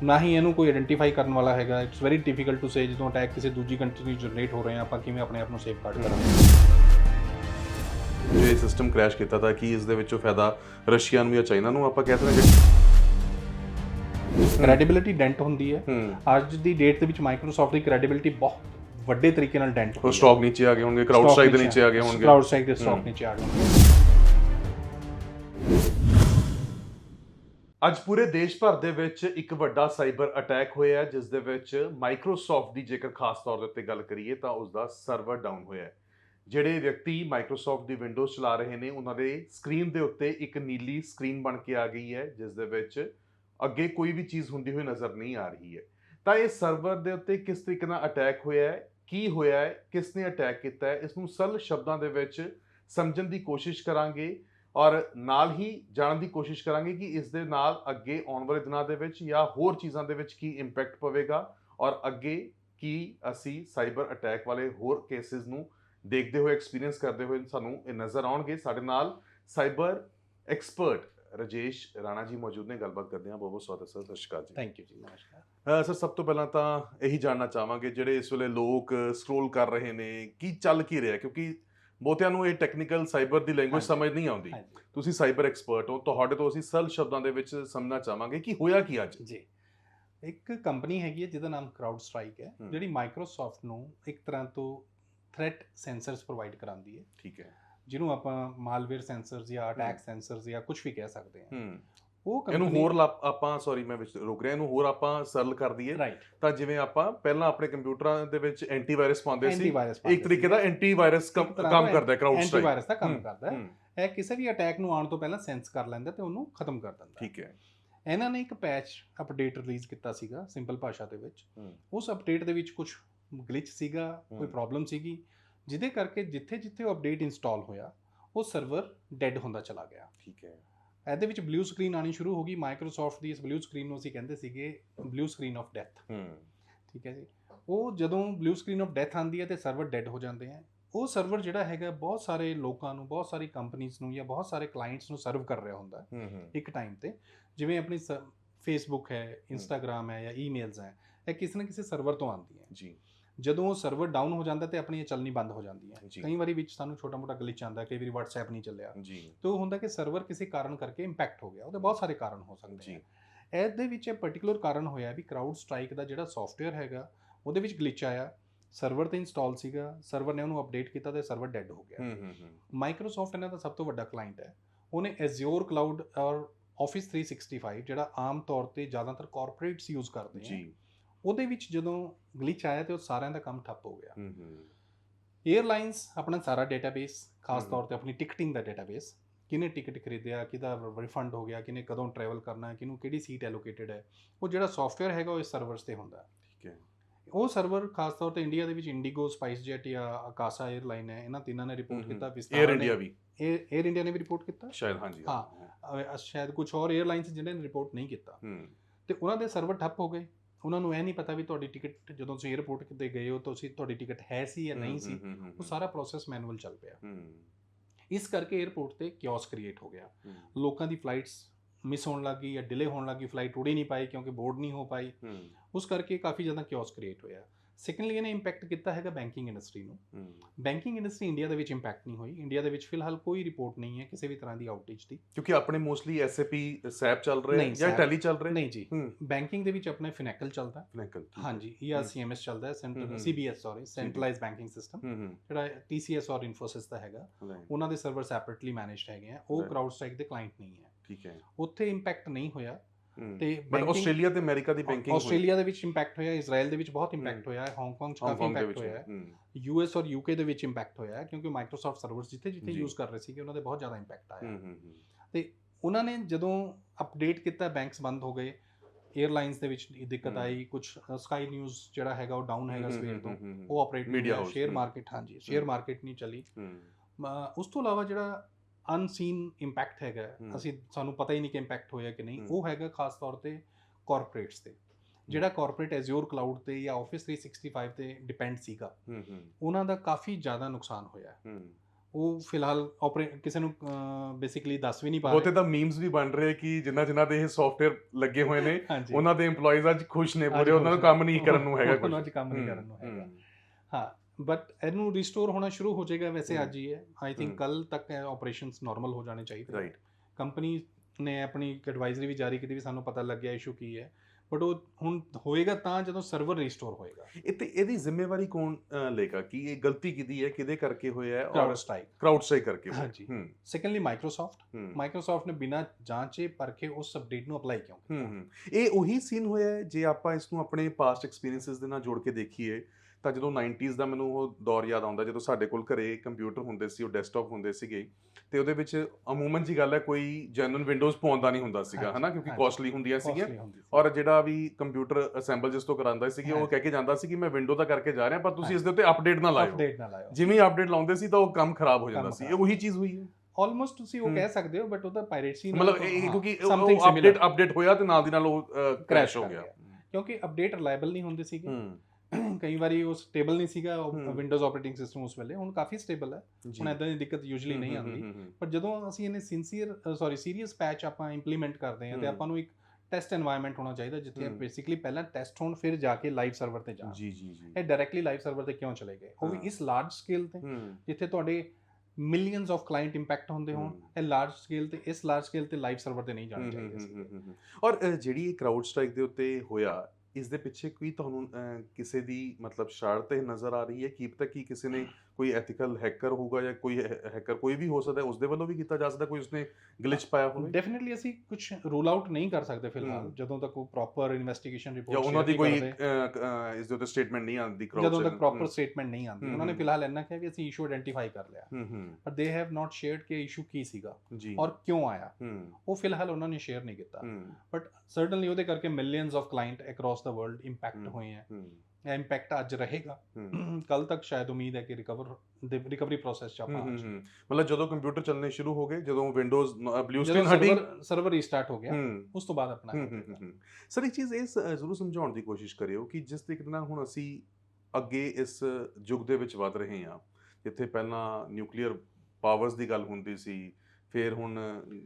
S2: ਨਾ ਹੀ ਇਹਨੂੰ ਕੋਈ ਆਇਡੈਂਟੀਫਾਈ ਕਰਨ ਵਾਲਾ ਹੈਗਾ। It's very difficult to say ਜਦੋਂ ਅਟੈਕ ਕਿਸੇ ਦੂਜੀ ਕੰਟਰੀ ਨੂੰ ਜਨਰੇਟ ਹੋ ਰਹੇ ਆ ਆਪਾਂ ਕਿਵੇਂ ਆਪਣੇ ਆਪ ਨੂੰ ਸੇਫਗਾਰਡ ਕਰਾਂਗੇ।
S1: ਜੇ ਸਿਸਟਮ ਕ੍ਰੈਸ਼ ਕੀਤਾ ਤਾਂ ਕੀ ਇਸ ਦੇ ਵਿੱਚੋਂ ਫਾਇਦਾ ਰਸ਼ੀਆ ਨੂੰ ਜਾਂ ਚਾਈਨਾ ਨੂੰ ਆਪਾਂ ਕਹਿ ਸਕਦੇ ਹਾਂ?
S2: ਕ੍ਰੈਡੀਬਿਲਿਟੀ ਡੈਂਟ ਹੁੰਦੀ ਹੈ।
S1: ਹੂੰ।
S2: ਅੱਜ ਦੀ ਡੇਟ ਦੇ ਵਿੱਚ ਮਾਈਕਰੋਸਾਫਟ ਦੀ ਕ੍ਰੈਡੀਬਿਲਿਟੀ ਬਹੁਤ ਵੱਡੇ ਤਰੀਕੇ ਨਾਲ ਡੈਂਟ
S1: ਉਹ ਸਟਾਕ ਨੀਚੇ ਆ ਗਏ ਹੋਣਗੇ ਕਰਾਊਡ ਸਟ੍ਰਾਈਕ ਦੇ ਨੀਚੇ ਆ ਗਏ ਹੋਣਗੇ।
S2: ਕਰਾਊਡ ਸਟ੍ਰਾਈਕ ਦੇ ਸਟਾਕ ਨੀਚੇ ਆ ਗਏ
S1: ਅੱਜ ਪੂਰੇ ਦੇਸ਼ ਭਰ ਦੇ ਵਿੱਚ ਇੱਕ ਵੱਡਾ ਸਾਈਬਰ ਅਟੈਕ ਹੋਇਆ ਹੈ, ਜਿਸ ਦੇ ਵਿੱਚ ਮਾਈਕਰੋਸਾਫਟ ਦੀ ਜੇਕਰ ਖਾਸ ਤੌਰ ਦੇ ਉੱਤੇ ਗੱਲ ਕਰੀਏ ਤਾਂ ਉਸ ਦਾ ਸਰਵਰ ਡਾਊਨ ਹੋਇਆ ਹੈ। ਜਿਹੜੇ ਵਿਅਕਤੀ ਮਾਈਕਰੋਸਾਫਟ ਦੀ ਵਿੰਡੋਜ਼ ਚਲਾ ਰਹੇ ਨੇ ਉਹਨਾਂ ਦੇ ਸਕਰੀਨ ਦੇ ਉੱਤੇ ਇੱਕ ਨੀਲੀ ਸਕਰੀਨ ਬਣ ਕੇ ਆ ਗਈ ਹੈ ਜਿਸ ਦੇ ਵਿੱਚ ਅੱਗੇ ਕੋਈ ਵੀ ਚੀਜ਼ ਹੁੰਦੀ ਹੋਈ ਨਜ਼ਰ ਨਹੀਂ ਆ ਰਹੀ ਹੈ ਤਾਂ ਇਹ ਸਰਵਰ ਦੇ ਉੱਤੇ ਕਿਸ ਤਰੀਕੇ ਨਾਲ ਅਟੈਕ ਹੋਇਆ ਹੈ ਕੀ ਹੋਇਆ ਹੈ ਕਿਸ ਨੇ ਅਟੈਕ ਕੀਤਾ ਹੈ ਇਸ ਨੂੰ ਸਰਲ ਸ਼ਬਦਾਂ ਦੇ ਵਿੱਚ ਸਮਝਣ ਦੀ ਕੋਸ਼ਿਸ਼ ਕਰਾਂਗੇ ਔਰ ਨਾਲ ਹੀ ਜਾਣਨ ਦੀ ਕੋਸ਼ਿਸ਼ ਕਰਾਂਗੇ ਕਿ ਇਸ ਦੇ ਨਾਲ ਅੱਗੇ ਆਉਣ ਵਾਲੇ ਦਿਨਾਂ ਦੇ ਵਿੱਚ ਜਾਂ ਹੋਰ ਚੀਜ਼ਾਂ ਦੇ ਵਿੱਚ ਕੀ ਇੰਪੈਕਟ ਪਵੇਗਾ ਔਰ ਅੱਗੇ ਕੀ ਅਸੀਂ ਸਾਈਬਰ ਅਟੈਕ ਵਾਲੇ ਹੋਰ ਕੇਸਿਸ ਨੂੰ ਦੇਖਦੇ ਹੋਏ ਐਕਸਪੀਰੀਅੰਸ ਕਰਦੇ ਹੋਏ ਸਾਨੂੰ ਇਹ ਨਜ਼ਰ ਆਉਣਗੇ। ਸਾਡੇ ਨਾਲ ਸਾਈਬਰ ਐਕਸਪਰਟ ਰਜੇਸ਼ ਰਾਣਾ ਜੀ ਮੌਜੂਦ ਨੇ। ਗੱਲਬਾਤ ਕਰਦੇ ਹਾਂ। ਬਹੁਤ ਬਹੁਤ ਸਵਾਗਤ ਸਰ। ਸਤਿ ਸ਼੍ਰੀ ਅਕਾਲ ਜੀ।
S2: ਥੈਂਕ ਯੂ ਜੀ। ਨਮਸਕਾਰ।
S1: ਸਰ ਸਭ ਤੋਂ ਪਹਿਲਾਂ ਤਾਂ ਇਹੀ ਜਾਣਨਾ ਚਾਹਾਂਗੇ ਜਿਹੜੇ ਇਸ ਵੇਲੇ ਲੋਕ ਸਕਰੋਲ ਕਰ ਰਹੇ ਨੇ ਕੀ ਚੱਲ ਕੀ ਰਿਹਾ? ਕਿਉਂਕਿ ਬਹੁਤਿਆਂ ਨੂੰ ਇਹ ਟੈਕਨੀਕਲ ਸਾਈਬਰ ਦੀ ਲੈਂਗੁਏਜ। ਸਮਝ ਨਹੀਂ ਆਉਂਦੀ। ਤੁਸੀਂ ਸਾਈਬਰ ਐਕਸਪਰਟ ਹੋ ਤੁਹਾਡੇ ਤੋਂ ਅਸੀਂ ਸਰਲ ਸ਼ਬਦਾਂ ਦੇ ਵਿੱਚ ਸਮਝਣਾ ਚਾਹਾਂਗੇ ਕਿ ਹੋਇਆ ਕੀ ਅੱਜ?
S2: ਜੀ। ਇੱਕ ਕੰਪਨੀ ਹੈਗੀ ਹੈ ਜਿਹਦਾ ਨਾਮ ਕਰਾਊਡ ਸਟ੍ਰਾਈਕ ਹੈ। ਜਿਹੜੀ ਮਾਈਕਰੋਸਾਫਟ ਨੂੰ ਇੱਕ ਤਰ੍ਹਾਂ ਤੋਂ ਥ੍ਰੈਟ ਸੈਂਸਰਸ ਪ੍ਰੋਵਾਈਡ ਕਰਾਉਂਦੀ ਹੈ।
S1: ਠੀਕ ਹੈ।
S2: ਜਿਹਨੂੰ ਆਪਾਂ ਮਾਲਵੇਅਰ ਸੈਂਸਰਸ ਜਾਂ ਅਟੈਕ ਸੈਂਸਰਸ ਜਾਂ ਕੁਝ ਵੀ ਕਹਿ ਸਕਦੇ ਹਾਂ। ਉਹ
S1: ਇਹਨੂੰ ਹੋਰ ਆਪਾਂ ਸੌਰੀ ਮੈਂ ਵਿੱਚ ਰੁਕ ਰਿਹਾ ਇਹਨੂੰ ਹੋਰ ਆਪਾਂ ਸਰਲ ਕਰ ਦਈਏ। ਤਾਂ ਜਿਵੇਂ ਆਪਾਂ ਪਹਿਲਾਂ ਆਪਣੇ ਕੰਪਿਊਟਰਾਂ ਦੇ ਵਿੱਚ ਐਂਟੀਵਾਇਰਸ ਪਾਉਂਦੇ ਸੀ। ਇੱਕ ਤਰੀਕੇ ਦਾ ਐਂਟੀਵਾਇਰਸ ਕੰਮ ਕਰਦਾ ਹੈ ਕਰਾਊਡ ਸਟ੍ਰਾਈਕ
S2: ਐਂਟੀਵਾਇਰਸ ਦਾ ਕੰਮ ਕਰਦਾ। ਹੈ। ਇਹ ਕਿਸੇ ਵੀ ਅਟੈਕ ਨੂੰ ਆਉਣ ਤੋਂ ਪਹਿਲਾਂ ਸੈਂਸ ਕਰ ਲੈਂਦਾ ਤੇ ਉਹਨੂੰ ਖਤਮ ਕਰ ਦਿੰਦਾ।
S1: ਠੀਕ ਹੈ।
S2: ਇਹਨਾਂ ਨੇ ਇੱਕ ਪੈਚ ਅਪਡੇਟ ਰਿਲੀਜ਼ ਕੀਤਾ ਸੀਗਾ ਸਿੰਪਲ ਭਾਸ਼ਾ ਦੇ ਵਿੱਚ। ਉਸ ਅਪਡੇਟ ਦੇ ਵਿੱਚ ਕੁਝ ਗਲਿਚ ਸੀਗਾ ਕੋਈ। ਪ੍ਰੋਬਲਮ ਸੀਗੀ ਜਿਹਦੇ ਕਰਕੇ ਜਿੱਥੇ ਜਿੱਥੇ ਉਹ ਅਪਡੇਟ ਇੰਸਟਾਲ ਹੋਇਆ ਉਹ ਸਰਵਰ ਡੈੱਡ ਹੁੰਦਾ ਚਲਾ ਗਿਆ।
S1: ਠੀਕ ਹੈ।
S2: ਇਹਦੇ ਵਿੱਚ ਬਲੂ ਸਕਰੀਨ ਆਣੀ ਸ਼ੁਰੂ ਹੋ ਗਈ। ਮਾਈਕਰੋਸਾਫਟ ਦੀ ਇਸ ਬਲੂ ਸਕਰੀਨ ਨੂੰ ਅਸੀਂ ਕਹਿੰਦੇ ਸੀਗੇ ਬਲੂ ਸਕਰੀਨ ਆਫ ਡੈਥ
S1: ਹੂੰ।
S2: ਠੀਕ ਹੈ ਜੀ। ਉਹ ਜਦੋਂ ਬਲੂ ਸਕਰੀਨ ਆਫ ਡੈਥ ਆਉਂਦੀ ਹੈ ਤੇ ਸਰਵਰ ਡੈੱਡ ਹੋ ਜਾਂਦੇ ਆ ਉਹ ਸਰਵਰ ਜਿਹੜਾ ਹੈਗਾ ਬਹੁਤ ਸਾਰੇ ਲੋਕਾਂ ਨੂੰ ਬਹੁਤ ਸਾਰੀ ਕੰਪਨੀਆਂ ਨੂੰ ਜਾਂ ਬਹੁਤ ਸਾਰੇ ਕਲਾਇੰਟਸ ਨੂੰ ਸਰਵ ਕਰ ਰਿਹਾ ਹੁੰਦਾ ਹੈ
S1: ਹੂੰ। ਹੂੰ
S2: ਇੱਕ ਟਾਈਮ ਤੇ। ਜਿਵੇਂ ਆਪਣੀ ਫੇਸਬੁੱਕ ਹੈ ਇੰਸਟਾਗ੍ਰam ਹੈ ਜਾਂ ਈਮੇਲਸ ਹੈ ਇਹ ਕਿਸੇ ਨਾ ਕਿਸੇ ਸਰਵਰ ਤੋਂ ਆਉਂਦੀਆਂ
S1: ਜੀ।
S2: ਜਦੋਂ ਉਹ ਸਰਵਰ ਡਾਊਨ ਹੋ ਜਾਂਦਾ ਤੇ ਆਪਣੀਆਂ ਚੱਲਣੀ ਬੰਦ ਹੋ ਜਾਂਦੀਆਂ। ਕਈ ਵਾਰੀ ਵਿੱਚ ਸਾਨੂੰ ਛੋਟਾ ਮੋਟਾ ਗਲਿਚ ਆਉਂਦਾ ਕਈ ਵਾਰੀ WhatsApp ਨਹੀਂ ਚੱਲਿਆ। ਤੇ ਉਹ ਹੁੰਦਾ ਕਿ ਸਰਵਰ ਕਿਸੇ ਕਾਰਨ ਕਰਕੇ ਇੰਪੈਕਟ ਹੋ ਗਿਆ ਉਹਦੇ ਬਹੁਤ ਸਾਰੇ ਕਾਰਨ ਹੋ ਸਕਦੇ
S1: ਜੀ।
S2: ਆ ਇਹਦੇ ਵਿੱਚ ਇਹ ਪਾਰਟਿਕੂਲਰ ਕਾਰਨ ਹੋਇਆ ਵੀ ਕਰਾਊਡ ਸਟ੍ਰਾਈਕ ਦਾ ਜਿਹੜਾ ਸੌਫਟਵੇਅਰ ਹੈਗਾ ਉਹਦੇ ਵਿੱਚ ਗਲਿਚ ਆਇਆ। ਸਰਵਰ ਤੇ ਇੰਸਟਾਲ ਸੀਗਾ ਸਰਵਰ ਨੇ ਉਹਨੂੰ ਅਪਡੇਟ ਕੀਤਾ ਤੇ ਸਰਵਰ ਡੈੱਡ ਹੋ ਗਿਆ। ਮਾਈਕਰੋਸਾਫਟ ਇਹਨਾਂ ਦਾ ਸਭ ਤੋਂ ਵੱਡਾ ਕਲਾਇੰਟ ਹੈ। ਉਹਨੇ Azure ਕਲਾਊਡ ਔਰ Office 365 ਜਿਹੜਾ ਆਮ ਤੌਰ ਤੇ ਜ਼ਿਆਦਾਤਰ ਕਾਰਪੋਰੇਟਸ ਯੂਜ਼ ਕਰਦੇ ਆ
S1: ਜੀ
S2: ਉਹਦੇ ਵਿੱਚ ਜਦੋਂ ਗਲਿਚ ਆਇਆ ਤੇ ਉਹ ਸਾਰਿਆਂ ਦਾ ਕੰਮ ਠੱਪ ਹੋ ਗਿਆ। 에ਅਰਲਾਈਨਸ ਆਪਣਾ ਸਾਰਾ ਡਾਟਾਬੇਸ ਖਾਸ ਤੌਰ ਤੇ ਆਪਣੀ ਟਿਕਟਿੰਗ ਦਾ ਡਾਟਾਬੇਸ ਕਿਨੇ ਟਿਕਟ ਖਰੀਦਿਆ ਕਿਹਦਾ ਰਿਫੰਡ ਹੋ ਗਿਆ ਕਿਨੇ ਕਦੋਂ ਟਰੈਵਲ ਕਰਨਾ ਹੈ ਕਿਨੂੰ ਕਿਹੜੀ ਸੀਟ ਐਲੋਕੇਟਡ ਹੈ ਉਹ ਜਿਹੜਾ ਸੌਫਟਵੇਅਰ ਹੈਗਾ ਉਹ ਇਸ ਸਰਵਰਸ ਤੇ ਹੁੰਦਾ।
S1: ਠੀਕ ਹੈ।
S2: ਉਹ ਸਰਵਰ ਖਾਸ ਤੌਰ ਤੇ ਇੰਡੀਆ ਦੇ ਵਿੱਚ ਇੰਡੀਗੋ ਸਪਾਈਸ ਸਪਾਈਸਜੈਟ ਜਾਂ ਆਕਾਸ਼ਾ 에ਅਰਲਾਈਨ ਹੈ ਇਹਨਾਂ ਤਿੰਨਾਂ ਨੇ ਰਿਪੋਰਟ ਕੀਤਾ ਵਿਸਤਾਰ
S1: 에ਅਰ ਇੰਡੀਆ ਵੀ।
S2: 에ਅਰ ਇੰਡੀਆ ਨੇ ਵੀ ਰਿਪੋਰਟ ਕੀਤਾ?
S1: ਸ਼ਾਇਦ ਹਾਂਜੀ
S2: ਹਾਂ। ਸ਼ਾਇਦ ਕੁਝ ਹੋਰ 에ਅਰਲਾਈਨਸ ਜਿਹਨਾਂ ਨੇ ਰਿਪੋਰਟ ਨਹੀਂ ਕੀਤਾ। ਤੇ ਉਹਨਾਂ ਦੇ ਸਰਵਰ ਠੱਪ ਹੋ ਗਏ। ਉਹਨਾਂ ਨੂੰ ਇਹ ਨਹੀਂ ਪਤਾ ਵੀ ਤੁਹਾਡੀ ਟਿਕਟ ਜਦੋਂ ਤੁਸੀਂ 에ਅਰਪੋਰਟ ਕਿਤੇ ਗਏ ਹੋ ਤੁਸੀਂ ਤੁਹਾਡੀ ਟਿਕਟ ਹੈ ਸੀ ਜਾਂ ਨਹੀਂ ਸੀ ਉਹ ਸਾਰਾ ਪ੍ਰੋਸੈਸ ਮੈਨੂਅਲ ਚੱਲ ਪਿਆ। ਇਸ ਕਰਕੇ 에ਅਰਪੋਰਟ ਤੇ ਕਿਓਸ ਕ੍ਰੀਏਟ ਹੋ ਗਿਆ। ਲੋਕਾਂ ਦੀ ਫਲਾਈਟਸ ਮਿਸ ਹੋਣ ਲੱਗੀ ਜਾਂ ਡਿਲੇ ਹੋਣ ਲੱਗੀ ਫਲਾਈਟ ਉੜ ਨਹੀਂ ਪਾਈ ਕਿਉਂਕਿ ਬੋਰਡ ਨਹੀਂ ਹੋ ਪਾਈ। ਉਸ ਕਰਕੇ ਕਾਫੀ ਜ਼ਿਆਦਾ ਕਿਓਸ ਕ੍ਰੀਏਟ ਹੋਇਆ। ਸੈਕੰਡਲੀ ਇਹਨੇ ਇੰਪੈਕਟ ਕੀਤਾ ਹੈਗਾ ਬੈਂਕਿੰਗ ਇੰਡਸਟਰੀ ਨੂੰ। ਬੈਂਕਿੰਗ ਇੰਡਸਟਰੀ ਇੰਡੀਆ ਦੇ ਵਿੱਚ ਇੰਪੈਕਟ ਨਹੀਂ ਹੋਈ। ਇੰਡੀਆ ਦੇ ਵਿੱਚ ਫਿਲਹਾਲ ਕੋਈ ਰਿਪੋਰਟ ਨਹੀਂ ਹੈ ਕਿਸੇ ਵੀ ਤਰ੍ਹਾਂ ਦੀ ਆਊਟੇਜ ਦੀ।
S1: ਕਿਉਂਕਿ ਆਪਣੇ ਮੋਸਟਲੀ ਐਸਏਪੀ ਸੈਪ ਚੱਲ ਰਹੇ ਜਾਂ ਟੈਲੀ ਚੱਲ ਰਹੇ?
S2: ਨਹੀਂ ਜੀ। ਬੈਂਕਿੰਗ ਦੇ ਵਿੱਚ ਆਪਣਾ ਫਿਨੈਕਲ ਚੱਲਦਾ।
S1: ਫਿਨੈਕਲ
S2: ਹਾਂਜੀ ਜਾਂ। ਸੀਐਮਐਸ ਚੱਲਦਾ ਹੈ
S1: ਹੂੰ,
S2: ਸੈਂਟਰ
S1: ਹੂੰ।
S2: CBS sorry centralised
S1: banking system
S2: ਜਿਹੜਾ ਟੀਸੀਐਸ ਔਰ ਇਨਫੋਸਿਸ ਦਾ ਹੈਗਾ ਉਹਨਾਂ ਦੇ ਸਰਵਰ ਸੈਪਰੇਟਲੀ ਮੈਨੇਜਡ ਹੈਗੇ ਆ। ਉਹ. ਕਰਾਊਡ ਸਟ੍ਰਾਈਕ ਦੇ ਕਲਾਇੰਟ ਨਹੀਂ ਹੈ।
S1: ਠੀਕ ਹੈ।
S2: ਉੱਥੇ ਇੰਪੈਕਟ ਨਹੀਂ ਹੋਇਆ। ਤੇ
S1: ਬਟ ਆਸਟ੍ਰੇਲੀਆ ਤੇ ਅਮਰੀਕਾ ਦੀ ਬੈਂਕਿੰਗ
S2: ਆਸਟ੍ਰੇਲੀਆ ਦੇ ਵਿੱਚ ਇੰਪੈਕਟ ਹੋਇਆ ਇਜ਼ਰਾਈਲ ਦੇ ਵਿੱਚ ਬਹੁਤ ਇੰਪੈਕਟ। ਹੋਇਆ ਹੈ ਹਾਂਗਕਾਂਗ 'ਚ ਕਾਫੀ ਇੰਪੈਕਟ ਹੋਇਆ ਹੈ ਯੂਐਸ ਔਰ ਯੂਕੇ ਦੇ ਵਿੱਚ ਇੰਪੈਕਟ ਹੋਇਆ ਹੈ ਕਿਉਂਕਿ ਮਾਈਕਰੋਸਾਫਟ ਸਰਵਰਸ ਜਿੱਥੇ ਜਿੱਥੇ। ਯੂਜ਼ ਕਰ ਰਹੇ ਸੀਗੇ ਉਹਨਾਂ ਦੇ ਬਹੁਤ ਜ਼ਿਆਦਾ ਇੰਪੈਕਟ ਆਇਆ
S1: ਹੂੰ
S2: ਉਹਨਾਂ ਨੇ ਜਦੋਂ ਅਪਡੇਟ ਕੀਤਾ ਬੈਂਕਸ ਬੰਦ ਹੋ ਗਏ 에ਅਰਲਾਈਨਸ ਦੇ ਵਿੱਚ ਦਿੱਕਤ। ਆਈ ਕੁਝ ਸਕਾਈ ਨਿਊਜ਼ ਜਿਹੜਾ ਹੈਗਾ ਉਹ ਡਾਊਨ ਹੈਗਾ ਸਵੇਰ ਤੋਂ ਉਹ ਆਪਰੇਟ
S1: house,
S2: ਸ਼ੇਅਰ। ਮਾਰਕੀਟ ਹਾਂਜੀ ਸ਼ੇਅਰ। ਮਾਰਕੀਟ ਨਹੀਂ ਚੱਲੀ ਉਸ ਤੋਂ ਇਲਾਵਾ ਜਿਹੜਾ ਅਨਸੀਨ ਇੰਪੈਕਟ ਹੈਗਾ। ਅਸੀਂ ਸਾਨੂੰ ਪਤਾ ਹੀ ਨਹੀਂ ਕਿ ਇੰਪੈਕਟ ਹੋਇਆ ਕਿ ਨਹੀਂ। ਉਹ ਹੈਗਾ ਖਾਸ ਤੌਰ ਤੇ ਕਾਰਪੋਰੇਟਸ ਤੇ। ਜਿਹੜਾ ਕਾਰਪੋਰੇਟ Azure ਕਲਾਊਡ ਤੇ ਜਾਂ Office 365 ਤੇ ਡਿਪੈਂਡ ਸੀਗਾ। ਉਹਨਾਂ ਦਾ ਕਾਫੀ ਜ਼ਿਆਦਾ ਨੁਕਸਾਨ ਹੋਇਆ।
S1: ਹੂੰ।
S2: ਉਹ ਫਿਲਹਾਲ ਕਿਸੇ ਨੂੰ ਬੇਸਿਕਲੀ ਦੱਸ ਵੀ ਨਹੀਂ ਪਾ ਰਹੇ।
S1: ਤਾਂ ਮੀਮਸ ਵੀ ਬਣ ਰਹੇ ਕਿ ਜਿਨ੍ਹਾਂ ਜਿਨ੍ਹਾਂ ਦੇ ਇਹ ਸੌਫਟਵੇਅਰ ਲੱਗੇ ਹੋਏ ਨੇ ਉਹਨਾਂ ਦੇ EMPLOYEES ਅੱਜ ਖੁਸ਼ ਨੇ ਪੂਰੇ ਉਹਨਾਂ ਨੂੰ
S2: ਨੇ।
S1: ਕੰਮ ਨਹੀਂ ਕਰਨ ਨੂੰ ਹੈਗਾ
S2: ਉਹਨਾਂ
S1: ਕੁਝ
S2: ਅੱਜ ਕੰਮ ਨਹੀਂ ਕਰਨ ਨੂੰ ਹੈਗਾ।
S1: ਹਾਂ।
S2: ਬਟ ਇਹਨੂੰ ਰਿਸਟੋਰ ਹੋਣਾ ਸ਼ੁਰੂ ਹੋ ਜਾਏਗਾ ਵੈਸੇ। ਅੱਜ ਹੀ ਹੈ। ਆਈ। ਥਿੰਕ ਕੱਲ ਤੱਕ ਆਪਰੇਸ਼ਨਸ ਨਾਰਮਲ ਹੋ ਜਾਣੇ ਚਾਹੀਦੇ
S1: ਰਾਈਟ
S2: ਕੰਪਨੀ ਨੇ ਆਪਣੀ ਇੱਕ ਐਡਵਾਈਜ਼ਰੀ ਵੀ ਜਾਰੀ ਕੀਤੀ ਵੀ ਸਾਨੂੰ ਪਤਾ ਲੱਗਿਆ ਇਸ਼ੂ ਕੀ ਹੈ। ਬਟ ਉਹ ਹੁਣ ਹੋਏਗਾ ਤਾਂ ਜਦੋਂ ਸਰਵਰ ਰੀਸਟੋਰ ਹੋਏਗਾ।
S1: ਤੇ ਇਹਦੀ ਜ਼ਿੰਮੇਵਾਰੀ ਕੌਣ ਅ, ਲਏਗਾ? ਕਿ ਇਹ ਗਲਤੀ ਕਿਹਦੀ ਹੈ? ਕਿਹਦੇ ਕਰਕੇ ਹੋਇਆ ਹੈ?
S2: ਕਰਾਊਡ
S1: ਔਰ
S2: ਸਟ੍ਰਾਈਕ
S1: ਕਰਾਊਡ ਸਟ੍ਰਾਈਕ ਕਰਕੇ
S2: ਹਾਂਜੀ। ਸੈਕੰਡਲੀ ਮਾਈਕਰੋਸਾਫਟ ਮਾਈਕਰੋਸਾਫਟ ਨੇ ਬਿਨਾਂ ਜਾਂਚੇ ਪਰਖੇ ਉਸ ਅਪਡੇਟ ਨੂੰ ਅਪਲਾਈ ਕਿਉਂ ਕੀਤਾ?
S1: ਇਹ ਉਹੀ ਸੀਨ ਹੋਇਆ ਹੈ ਜੇ ਆਪਾਂ ਇਸ ਨੂੰ ਆਪਣੇ ਪਾਸਟ ਐਕਸਪੀਰੀਐਂਸਸ ਦੇ ਨਾਲ ਜੋੜ ਕੇ ਦੇਖੀਏ। ਤਾਂ ਜਦੋਂ 90s ਦਾ ਮੈਨੂੰ ਉਹ ਦੌਰ ਯਾਦ ਆਉਂਦਾ ਜਦੋਂ ਸਾਡੇ ਕੋਲ ਘਰੇ ਕੰਪਿਊਟਰ ਹੁੰਦੇ ਸੀ ਉਹ ਡੈਸਕਟਾਪ ਹੁੰਦੇ ਸੀਗੇ ਤੇ ਉਹਦੇ ਵਿੱਚ ਅਮੂਮਨ ਜੀ ਗੱਲ ਹੈ ਕੋਈ ਜੈਨੂਇਨ ਵਿੰਡੋਜ਼ ਪਾਉਂਦਾ ਨਹੀਂ ਹੁੰਦਾ ਸੀਗਾ ਹਨਾ ਕਿਉਂਕਿ। ਕਾਸਟਲੀ ਹੁੰਦੀਆਂ ਸੀਗੀਆਂ। ਔਰ ਜਿਹੜਾ ਵੀ ਕੰਪਿਊਟਰ ਅਸੈਂਬਲ ਜਿਸ ਤੋਂ ਕਰਾਂਦਾ ਸੀਗੇ ਉਹ। ਕਹਿ ਕੇ ਜਾਂਦਾ ਸੀ ਕਿ ਮੈਂ ਵਿੰਡੋ ਤਾਂ ਕਰਕੇ ਜਾ ਰਿਹਾ ਪਰ ਤੁਸੀਂ। ਇਸ ਦੇ ਉੱਤੇ ਅਪਡੇਟ ਨਾ ਲਾਇਓ ਜਿਵੇਂ ਅਪਡੇਟ ਲਾਉਂਦੇ ਸੀ ਤਾਂ ਉਹ ਕੰਮ ਖਰਾਬ ਹੋ ਜਾਂਦਾ ਸੀ ਇਹ। ਉਹੀ ਚੀਜ਼ ਹੋਈ ਹੈ
S2: ਆਲਮੋਸਟ ਤੁਸੀਂ ਉਹ। ਕਹਿ ਸਕਦੇ ਹੋ ਬਟ ਉਹਦਾ ਪਾਇਰੇਟਸੀ
S1: ਮਤਲਬ ਇਹ ਕਿਉਂਕਿ ਉਹ ਅਪਡੇਟ ਅਪਡੇਟ ਹੋਇਆ ਤੇ ਨਾਲ ਦੀ ਨਾਲ ਉਹ ਕ੍ਰੈਸ਼ ਹੋ ਗਿਆ
S2: ਕਿਉਂਕਿ ਅਪਡੇਟ ਰਿਲਾਇਬਲ ਨਹੀਂ ਹੁੰਦੇ ਸੀਗੇ ਕਈ ਵਾਰੀ ਉਹ ਸਟੇਬਲ ਨਹੀਂ ਸੀਗਾ ਵਿੰਡੋਜ਼ ਆਪਰੇਟਿੰਗ ਸਿਸਟਮ ਉਸ ਵੇਲੇ ਹੁਣ ਕਾਫੀ ਸਟੇਬਲ ਹੈ ਹੁਣ ਐਦਾਂ ਦੀ ਦਿੱਕਤ ਯੂਜੂਲੀ ਨਹੀਂ ਆਉਂਦੀ ਪਰ ਜਦੋਂ ਅਸੀਂ ਇਹਨੇ ਸਿੰਸੀਅਰ ਸੌਰੀ ਸੀਰੀਅਸ ਪੈਚ ਆਪਾਂ ਇੰਪਲੀਮੈਂਟ ਕਰਦੇ ਹਾਂ ਤੇ ਆਪਾਂ ਨੂੰ ਇੱਕ ਟੈਸਟ এনवायरमेंट ਹੋਣਾ ਚਾਹੀਦਾ ਜਿੱਥੇ ਬੇਸਿਕਲੀ ਪਹਿਲਾਂ ਟੈਸਟ ਹੋਣ ਫਿਰ ਜਾ ਕੇ ਲਾਈਵ ਸਰਵਰ ਤੇ ਜਾਣ
S1: ਜੀ ਜੀ ਜੀ
S2: ਇਹ ਡਾਇਰੈਕਟਲੀ ਲਾਈਵ ਸਰਵਰ ਤੇ ਕਿਉਂ ਚਲੇ ਗਏ ਉਹ ਵੀ ਇਸ ਲਾਰਜ ਸਕੇਲ ਤੇ ਜਿੱਥੇ ਤੁਹਾਡੇ ਮਿਲੀਅਨਸ ਆਫ ਕਲਾਇੰਟ ਇੰਪੈਕਟ ਹੁੰਦੇ ਹੋਣ ਇਹ ਲਾਰਜ ਸਕੇਲ ਤੇ ਇਸ ਲਾਰਜ ਸਕੇਲ ਤੇ ਲਾਈਵ ਸਰਵਰ ਤੇ ਨਹੀਂ ਜਾਣਾ ਚਾਹੀਦਾ
S1: ਔਰ ਜਿਹੜੀ ਇਹ ਕਰਾਊਡ ਸਟ੍ਰਾਈਕ ਦੇ ਉੱਤੇ ਹੋਇਆ ਇਸ ਦੇ ਪਿੱਛੇ ਕੋਈ ਤੁਹਾਨੂੰ ਅ, ਕਿਸੇ ਦੀ ਮਤਲਬ ਸ਼ਰਾਰਤ ਨਜ਼ਰ ਆ ਰਹੀ ਹੈ ਕਿ ਪਤਾ ਕੀ ਕਿਸੇ ਨੇ ਕੋਈ ਐਥੀਕਲ ਹੈਕਰ ਹੋਊਗਾ ਜਾਂ ਕੋਈ ਹੈਕਰ ਕੋਈ ਵੀ ਹੋ ਸਕਦਾ ਉਸ ਦੇ ਵੱਲੋਂ ਵੀ ਕੀਤਾ ਜਾ ਸਕਦਾ ਕੋਈ ਉਸਨੇ ਗਲਿਚ ਪਾਇਆ ਹੋਵੇ?
S2: ਡੈਫੀਨਿਟਲੀ ਅਸੀਂ ਕੁਝ ਰੂਲ ਆਊਟ ਨਹੀਂ ਕਰ ਸਕਦੇ ਫਿਲਹਾਲ। ਜਦੋਂ ਤੱਕ ਉਹ ਪ੍ਰੋਪਰ ਇਨਵੈਸਟੀਗੇਸ਼ਨ
S1: ਜਾਂ
S2: ਰਿਪੋਰਟ
S1: ਉਹਨਾਂ ਦੀ ਕੋਈ ਇਸ ਦੇ ਉੱਤੇ ਸਟੇਟਮੈਂਟ ਨਹੀਂ ਆਉਂਦੀ ਕਰਾਊਡ
S2: ਜਦੋਂ ਤੱਕ ਪ੍ਰੋਪਰ ਸਟੇਟਮੈਂਟ ਨਹੀਂ ਆਉਂਦੀ। ਉਹਨਾਂ ਨੇ। ਫਿਲਹਾਲ ਇੰਨਾ ਕਿਹਾ ਵੀ ਅਸੀਂ ਇਸ਼ੂ ਆਇਡੈਂਟੀਫਾਈ ਕਰ ਲਿਆ। ਪਰ ਦੇ ਹੈਵ ਨਾਟ ਸ਼ੇਅਰਡ ਕਿ ਇਸ਼ੂ ਕੀ ਸੀਗਾ
S1: ਜੀ।
S2: ਔਰ ਕਿਉਂ ਆਇਆ। ਉਹ ਫਿਲਹਾਲ ਉਹਨਾਂ ਨੇ ਸ਼ੇਅਰ ਨਹੀਂ ਕੀਤਾ। ਬਟ ਸਰਟਨਲੀ ਉਹਦੇ ਕਰਕੇ millions of client across the world
S1: impact.
S2: ਹੋਏ ਹੈ। ਇੰਪੈਕਟ ਅੱਜ ਰਹੇਗਾ। <clears throat> ਕੱਲ ਤੱਕ ਸ਼ਾਇਦ ਉਮੀਦ ਹੈ ਕਿ ਰਿਕਵਰ ਰਿਕਵਰੀ ਪ੍ਰੋਸੈਸ ਚ ਆਪਾਂ।
S1: ਮਤਲਬ ਜਦੋਂ ਕੰਪਿਊਟਰ ਚੱਲਣੇ ਸ਼ੁਰੂ ਹੋ ਗਏ ਜਦੋਂ ਵਿੰਡੋਜ਼ ਬਲੂ ਸਕਰੀਨ ਹਟੀ
S2: ਸਰਵਰ ਰੀਸਟਾਰਟ ਹੋ ਗਿਆ ਉਸ ਤੋਂ ਬਾਅਦ ਆਪਣਾ।
S1: ਸਰ ਇੱਕ ਚੀਜ਼ ਇਹ ਜ਼ਰੂਰ ਸਮਝਾਉਣ ਦੀ ਕੋਸ਼ਿਸ਼ ਕਰਿਓ ਕਿ ਜਿਸ ਤਰੀਕੇ ਨਾਲ ਹੁਣ ਅਸੀਂ ਅੱਗੇ ਇਸ ਯੁੱਗ ਦੇ ਵਿੱਚ ਵੱਧ ਰਹੇ ਹਾਂ ਜਿੱਥੇ ਪਹਿਲਾਂ ਨਿਊਕਲੀਅਰ ਪਾਵਰਸ ਦੀ ਗੱਲ ਹੁੰਦੀ ਸੀ ਫਿਰ ਹੁਣ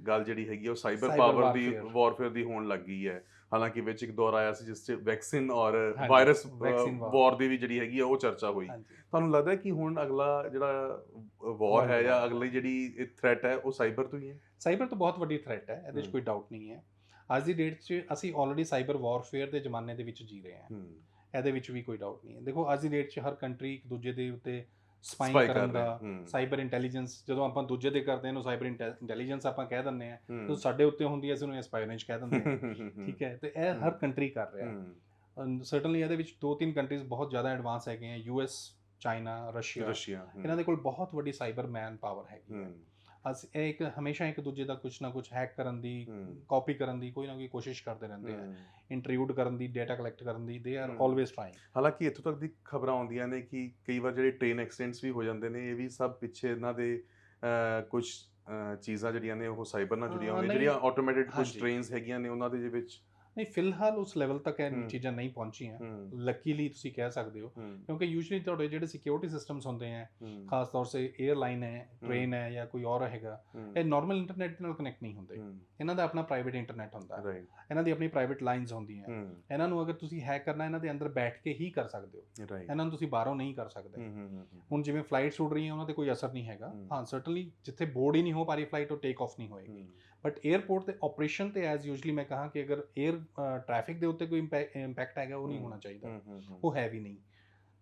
S1: ਗੱਲ ਜਿਹੜੀ ਹੈਗੀ ਉਹ ਸਾਈਬਰ ਪਾਵਰ ਦੀ। ਵਾਰਫੇਅਰ ਦੀ ਹੋਣ ਲੱਗ ਗਈ ਹੈ। ਹਾਲਾਂਕਿ ਵਿੱਚ ਇੱਕ ਦੌਰ ਆਇਆ ਸੀ ਜਿਸ 'ਚ ਵੈਕਸੀਨ ਔਰ ਵਾਇਰਸ। ਵਾਰ ਦੀ ਵੀ ਜਿਹੜੀ ਹੈਗੀ ਆ ਉਹ ਚਰਚਾ ਹੋਈ। ਤੁਹਾਨੂੰ ਲੱਗਦਾ ਹੈ ਕਿ ਹੁਣ ਅਗਲਾ ਜਿਹੜਾ ਵਾਰ ਹੈ ਜਾਂ ਅਗਲੀ ਜਿਹੜੀ ਥ੍ਰੈਟ ਹੈ ਉਹ ਸਾਈਬਰ ਤੋਂ ਹੀ ਹੈ?
S2: ਸਾਈਬਰ ਤਾਂ ਬਹੁਤ ਵੱਡੀ ਥ੍ਰੈਟ ਹੈ ਇਹਦੇ 'ਚ
S1: ਹਮ।
S2: ਕੋਈ ਡਾਊਟ ਨਹੀਂ ਹੈ। ਅੱਜ ਦੀ ਡੇਟ 'ਚ ਅਸੀਂ ਆਲਰੇਡੀ ਸਾਈਬਰ ਵਾਰਫੇਅਰ ਦੇ ਜ਼ਮਾਨੇ ਦੇ ਵਿੱਚ ਜੀ ਰਹੇ ਹਾਂ। ਇਹਦੇ ਵਿੱਚ ਵੀ ਕੋਈ ਡਾਊਟ ਨਹੀਂ ਹੈ। ਦੇਖੋ ਅੱਜ ਦੀ ਡੇਟ 'ਚ ਹਰ ਕੰਟਰੀ ਇੱਕ ਦੂਜੇ ਦੇ ਉੱਤੇ ਸਪਾਈ ਕਰਨ ਦਾ। ਸਾਈਬਰ ਇੰਟੈਲੀਜੈਂਸ ਜਦੋਂ ਆਪਾਂ ਦੂਜੇ ਦੇ ਕਰਦੇ ਇਹਨੂੰ ਸਾਈਬਰ ਇੰਟੈਲੀਜੈਂਸ ਆਪਾਂ ਕਹਿ ਦਿੰਦੇ ਆ। ਜਦੋਂ ਸਾਡੇ ਉੱਤੇ ਹੁੰਦੀ ਹੈ ਅਸੀਂ ਉਹਨੂੰ ਐਸਪਾਇਰੇਜ ਕਹਿ ਦਿੰਦੇ <laughs> ਠੀਕ ਹੈ ਤੇ ਇਹ ਹਰ। ਕੰਟਰੀ ਕਰ ਰਿਹਾ। ਸਰਟਨਲੀ ਇਹਦੇ ਵਿੱਚ ਦੋ ਤਿੰਨ ਕੰਟਰੀਜ਼ ਬਹੁਤ ਜ਼ਿਆਦਾ ਐਡਵਾਂਸ ਹੈਗੇ ਆ ਯੂਐਸ ਚਾਈਨਾ ਰਸ਼ੀਆ। ਇਹਨਾਂ ਦੇ ਕੋਲ ਬਹੁਤ ਵੱਡੀ ਸਾਈਬਰ ਮੈਨ ਪਾਵਰ ਹੈਗੀ ਹੈ। ਅਸੀਂ ਇਹ ਇੱਕ ਹਮੇਸ਼ਾ ਇੱਕ ਦੂਜੇ ਦਾ ਕੁਝ ਨਾ ਕੁਝ ਹੈਕ ਕਰਨ ਦੀ। ਕਾਪੀ ਕਰਨ ਦੀ ਕੋਈ ਨਾ ਕੋਈ ਕੋਸ਼ਿਸ਼ ਕਰਦੇ ਰਹਿੰਦੇ ਆ। ਇੰਟਰਵਿਊਡ ਕਰਨ ਦੀ ਡਾਟਾ ਕਲੈਕਟ ਕਰਨ ਦੀ ਦੇ ਆਰ। ਆਲਵੇਸ ਟ੍ਰਾਈਂਗ
S1: ਹਾਲਾਂਕਿ ਇੱਥੋਂ ਤੱਕ ਦੀ ਖਬਰਾਂ ਆਉਂਦੀਆਂ ਨੇ ਕਿ ਕਈ ਵਾਰ ਜਿਹੜੇ ਟ੍ਰੇਨ ਐਕਸੀਡੈਂਟਸ ਵੀ ਹੋ ਜਾਂਦੇ ਨੇ ਇਹ ਵੀ ਸਭ ਪਿੱਛੇ ਇਹਨਾਂ ਦੇ ਕੁਝ ਚੀਜ਼ਾਂ ਜਿਹੜੀਆਂ ਨੇ ਉਹ ਸਾਈਬਰ ਨਾਲ ਜੁੜੀਆਂ ਹੋਈਆਂ। ਜਿਹੜੀਆਂ ਆਟੋਮੇਟਿਡ ਕੁਝ। ਟ੍ਰੇਨਸ ਹੈਗੀਆਂ ਨੇ ਉਹਨਾਂ ਦੇ ਵਿੱਚ
S2: ਨਹੀਂ ਫਿਲਹਾਲ ਉਸ ਲੈਵਲ ਤੱਕ ਇਹ। ਚੀਜ਼ਾਂ ਨਹੀਂ ਪਹੁੰਚੀਆਂ। ਲੱਕੀਲੀ ਤੁਸੀਂ ਕਹਿ ਸਕਦੇ ਹੋ। ਕਿਉਂਕਿ ਯੂਜੂਲੀ ਤੁਹਾਡੇ ਜਿਹੜੇ ਸਿਕਿਉਰਿਟੀ ਸਿਸਟਮਸ ਹੁੰਦੇ ਆ ਖਾਸ ਤੌਰ ਸੇ 에ਅਰਲਾਈਨ ਹੈ। ਟ੍ਰੇਨ ਹੈ ਜਾਂ ਕੋਈ ਔਰ ਹੈਗਾ ਇਹ ਨਾਰਮਲ ਇੰਟਰਨੈਟ ਨਾਲ ਕਨੈਕਟ ਨਹੀਂ ਹੁੰਦੇ। ਇਹਨਾਂ ਦਾ ਆਪਣਾ ਪ੍ਰਾਈਵੇਟ ਇੰਟਰਨੈਟ ਹੁੰਦਾ। ਇਹਨਾਂ ਦੀ ਆਪਣੀ ਪ੍ਰਾਈਵੇਟ ਲਾਈਨਸ ਹੁੰਦੀਆਂ। ਇਹਨਾਂ ਨੂੰ ਅਗਰ ਤੁਸੀਂ ਹੈਕ ਕਰਨਾ ਇਹਨਾਂ ਦੇ ਅੰਦਰ ਬੈਠ ਕੇ ਹੀ ਕਰ ਸਕਦੇ ਹੋ। ਇਹਨਾਂ ਨੂੰ ਤੁਸੀਂ ਬਾਹਰੋਂ ਨਹੀਂ ਕਰ ਸਕਦੇ। ਹੁਣ ਜਿਵੇਂ ਫਲਾਈਟਸ ਉੱਡ ਰਹੀਆਂ ਉਹਨਾਂ ਤੇ ਕੋਈ ਅਸਰ ਨਹੀਂ ਹੈਗਾ। ਹਾਂ। ਸਰਟਨਲੀ ਜਿੱਥੇ ਬੋਰਡ ਹੀ ਨਹੀਂ ਹੋ ਪਾ ਰਹੀ ਫਲਾਈਟ ਉਹ ਟੇਕ ਆਫ ਨਹੀਂ ਹੋਏਗੀ। ਬਟ 에ਅਰਪੋਰਟ ਤੇ ਆਪਰੇਸ਼ਨ ਤੇ ਐਜ਼ ਯੂਜੂਲੀ ਮੈਂ ਕਹਾਂ ਕਿ ਅਗਰ 에ਅਰ ਟ੍ਰੈਫਿਕ ਦੇ ਉੱਤੇ ਕੋਈ ਇੰਪੈਕਟ ਹੈਗਾ ਉਹ ਨਹੀਂ ਹੋਣਾ ਚਾਹੀਦਾ। ਉਹ ਹੈ ਵੀ ਨਹੀਂ।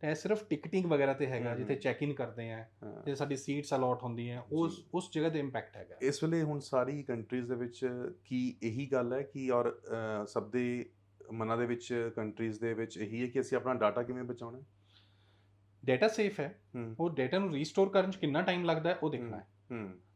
S2: ਤੇ ਇਹ ਸਿਰਫ ਟਿਕਟਿੰਗ ਵਗੈਰਾ ਤੇ ਹੈਗਾ ਜਿੱਥੇ। ਚੈੱਕ ਇਨ ਕਰਦੇ ਆ। ਜੇ ਸਾਡੀ ਸੀਟਸ ਅਲਾਟ ਹੁੰਦੀਆਂ ਉਸ। ਉਸ ਜਗ੍ਹਾ ਤੇ ਇੰਪੈਕਟ ਹੈਗਾ।
S1: ਇਸ ਵੇਲੇ ਹੁਣ ਸਾਰੀ ਕੰਟਰੀਜ਼ ਦੇ ਵਿੱਚ ਕੀ ਇਹੀ ਗੱਲ ਹੈ ਕਿ ਔਰ ਸਭ ਦੇ ਮਨਾਂ ਦੇ ਵਿੱਚ ਕੰਟਰੀਜ਼ ਦੇ ਵਿੱਚ ਇਹੀ ਹੈ ਕਿ ਅਸੀਂ ਆਪਣਾ ਡਾਟਾ ਕਿਵੇਂ ਬਚਾਉਣਾ? ਹੈ
S2: ਡਾਟਾ ਸੇਫ ਹੈ। ਉਹ ਡਾਟਾ ਨੂੰ ਰੀਸਟੋਰ ਕਰਨ ਚ ਕਿੰਨਾ ਟਾਈਮ ਲੱਗਦਾ ਹੈ ਉਹ ਦੇਖਣਾ ਹੈ।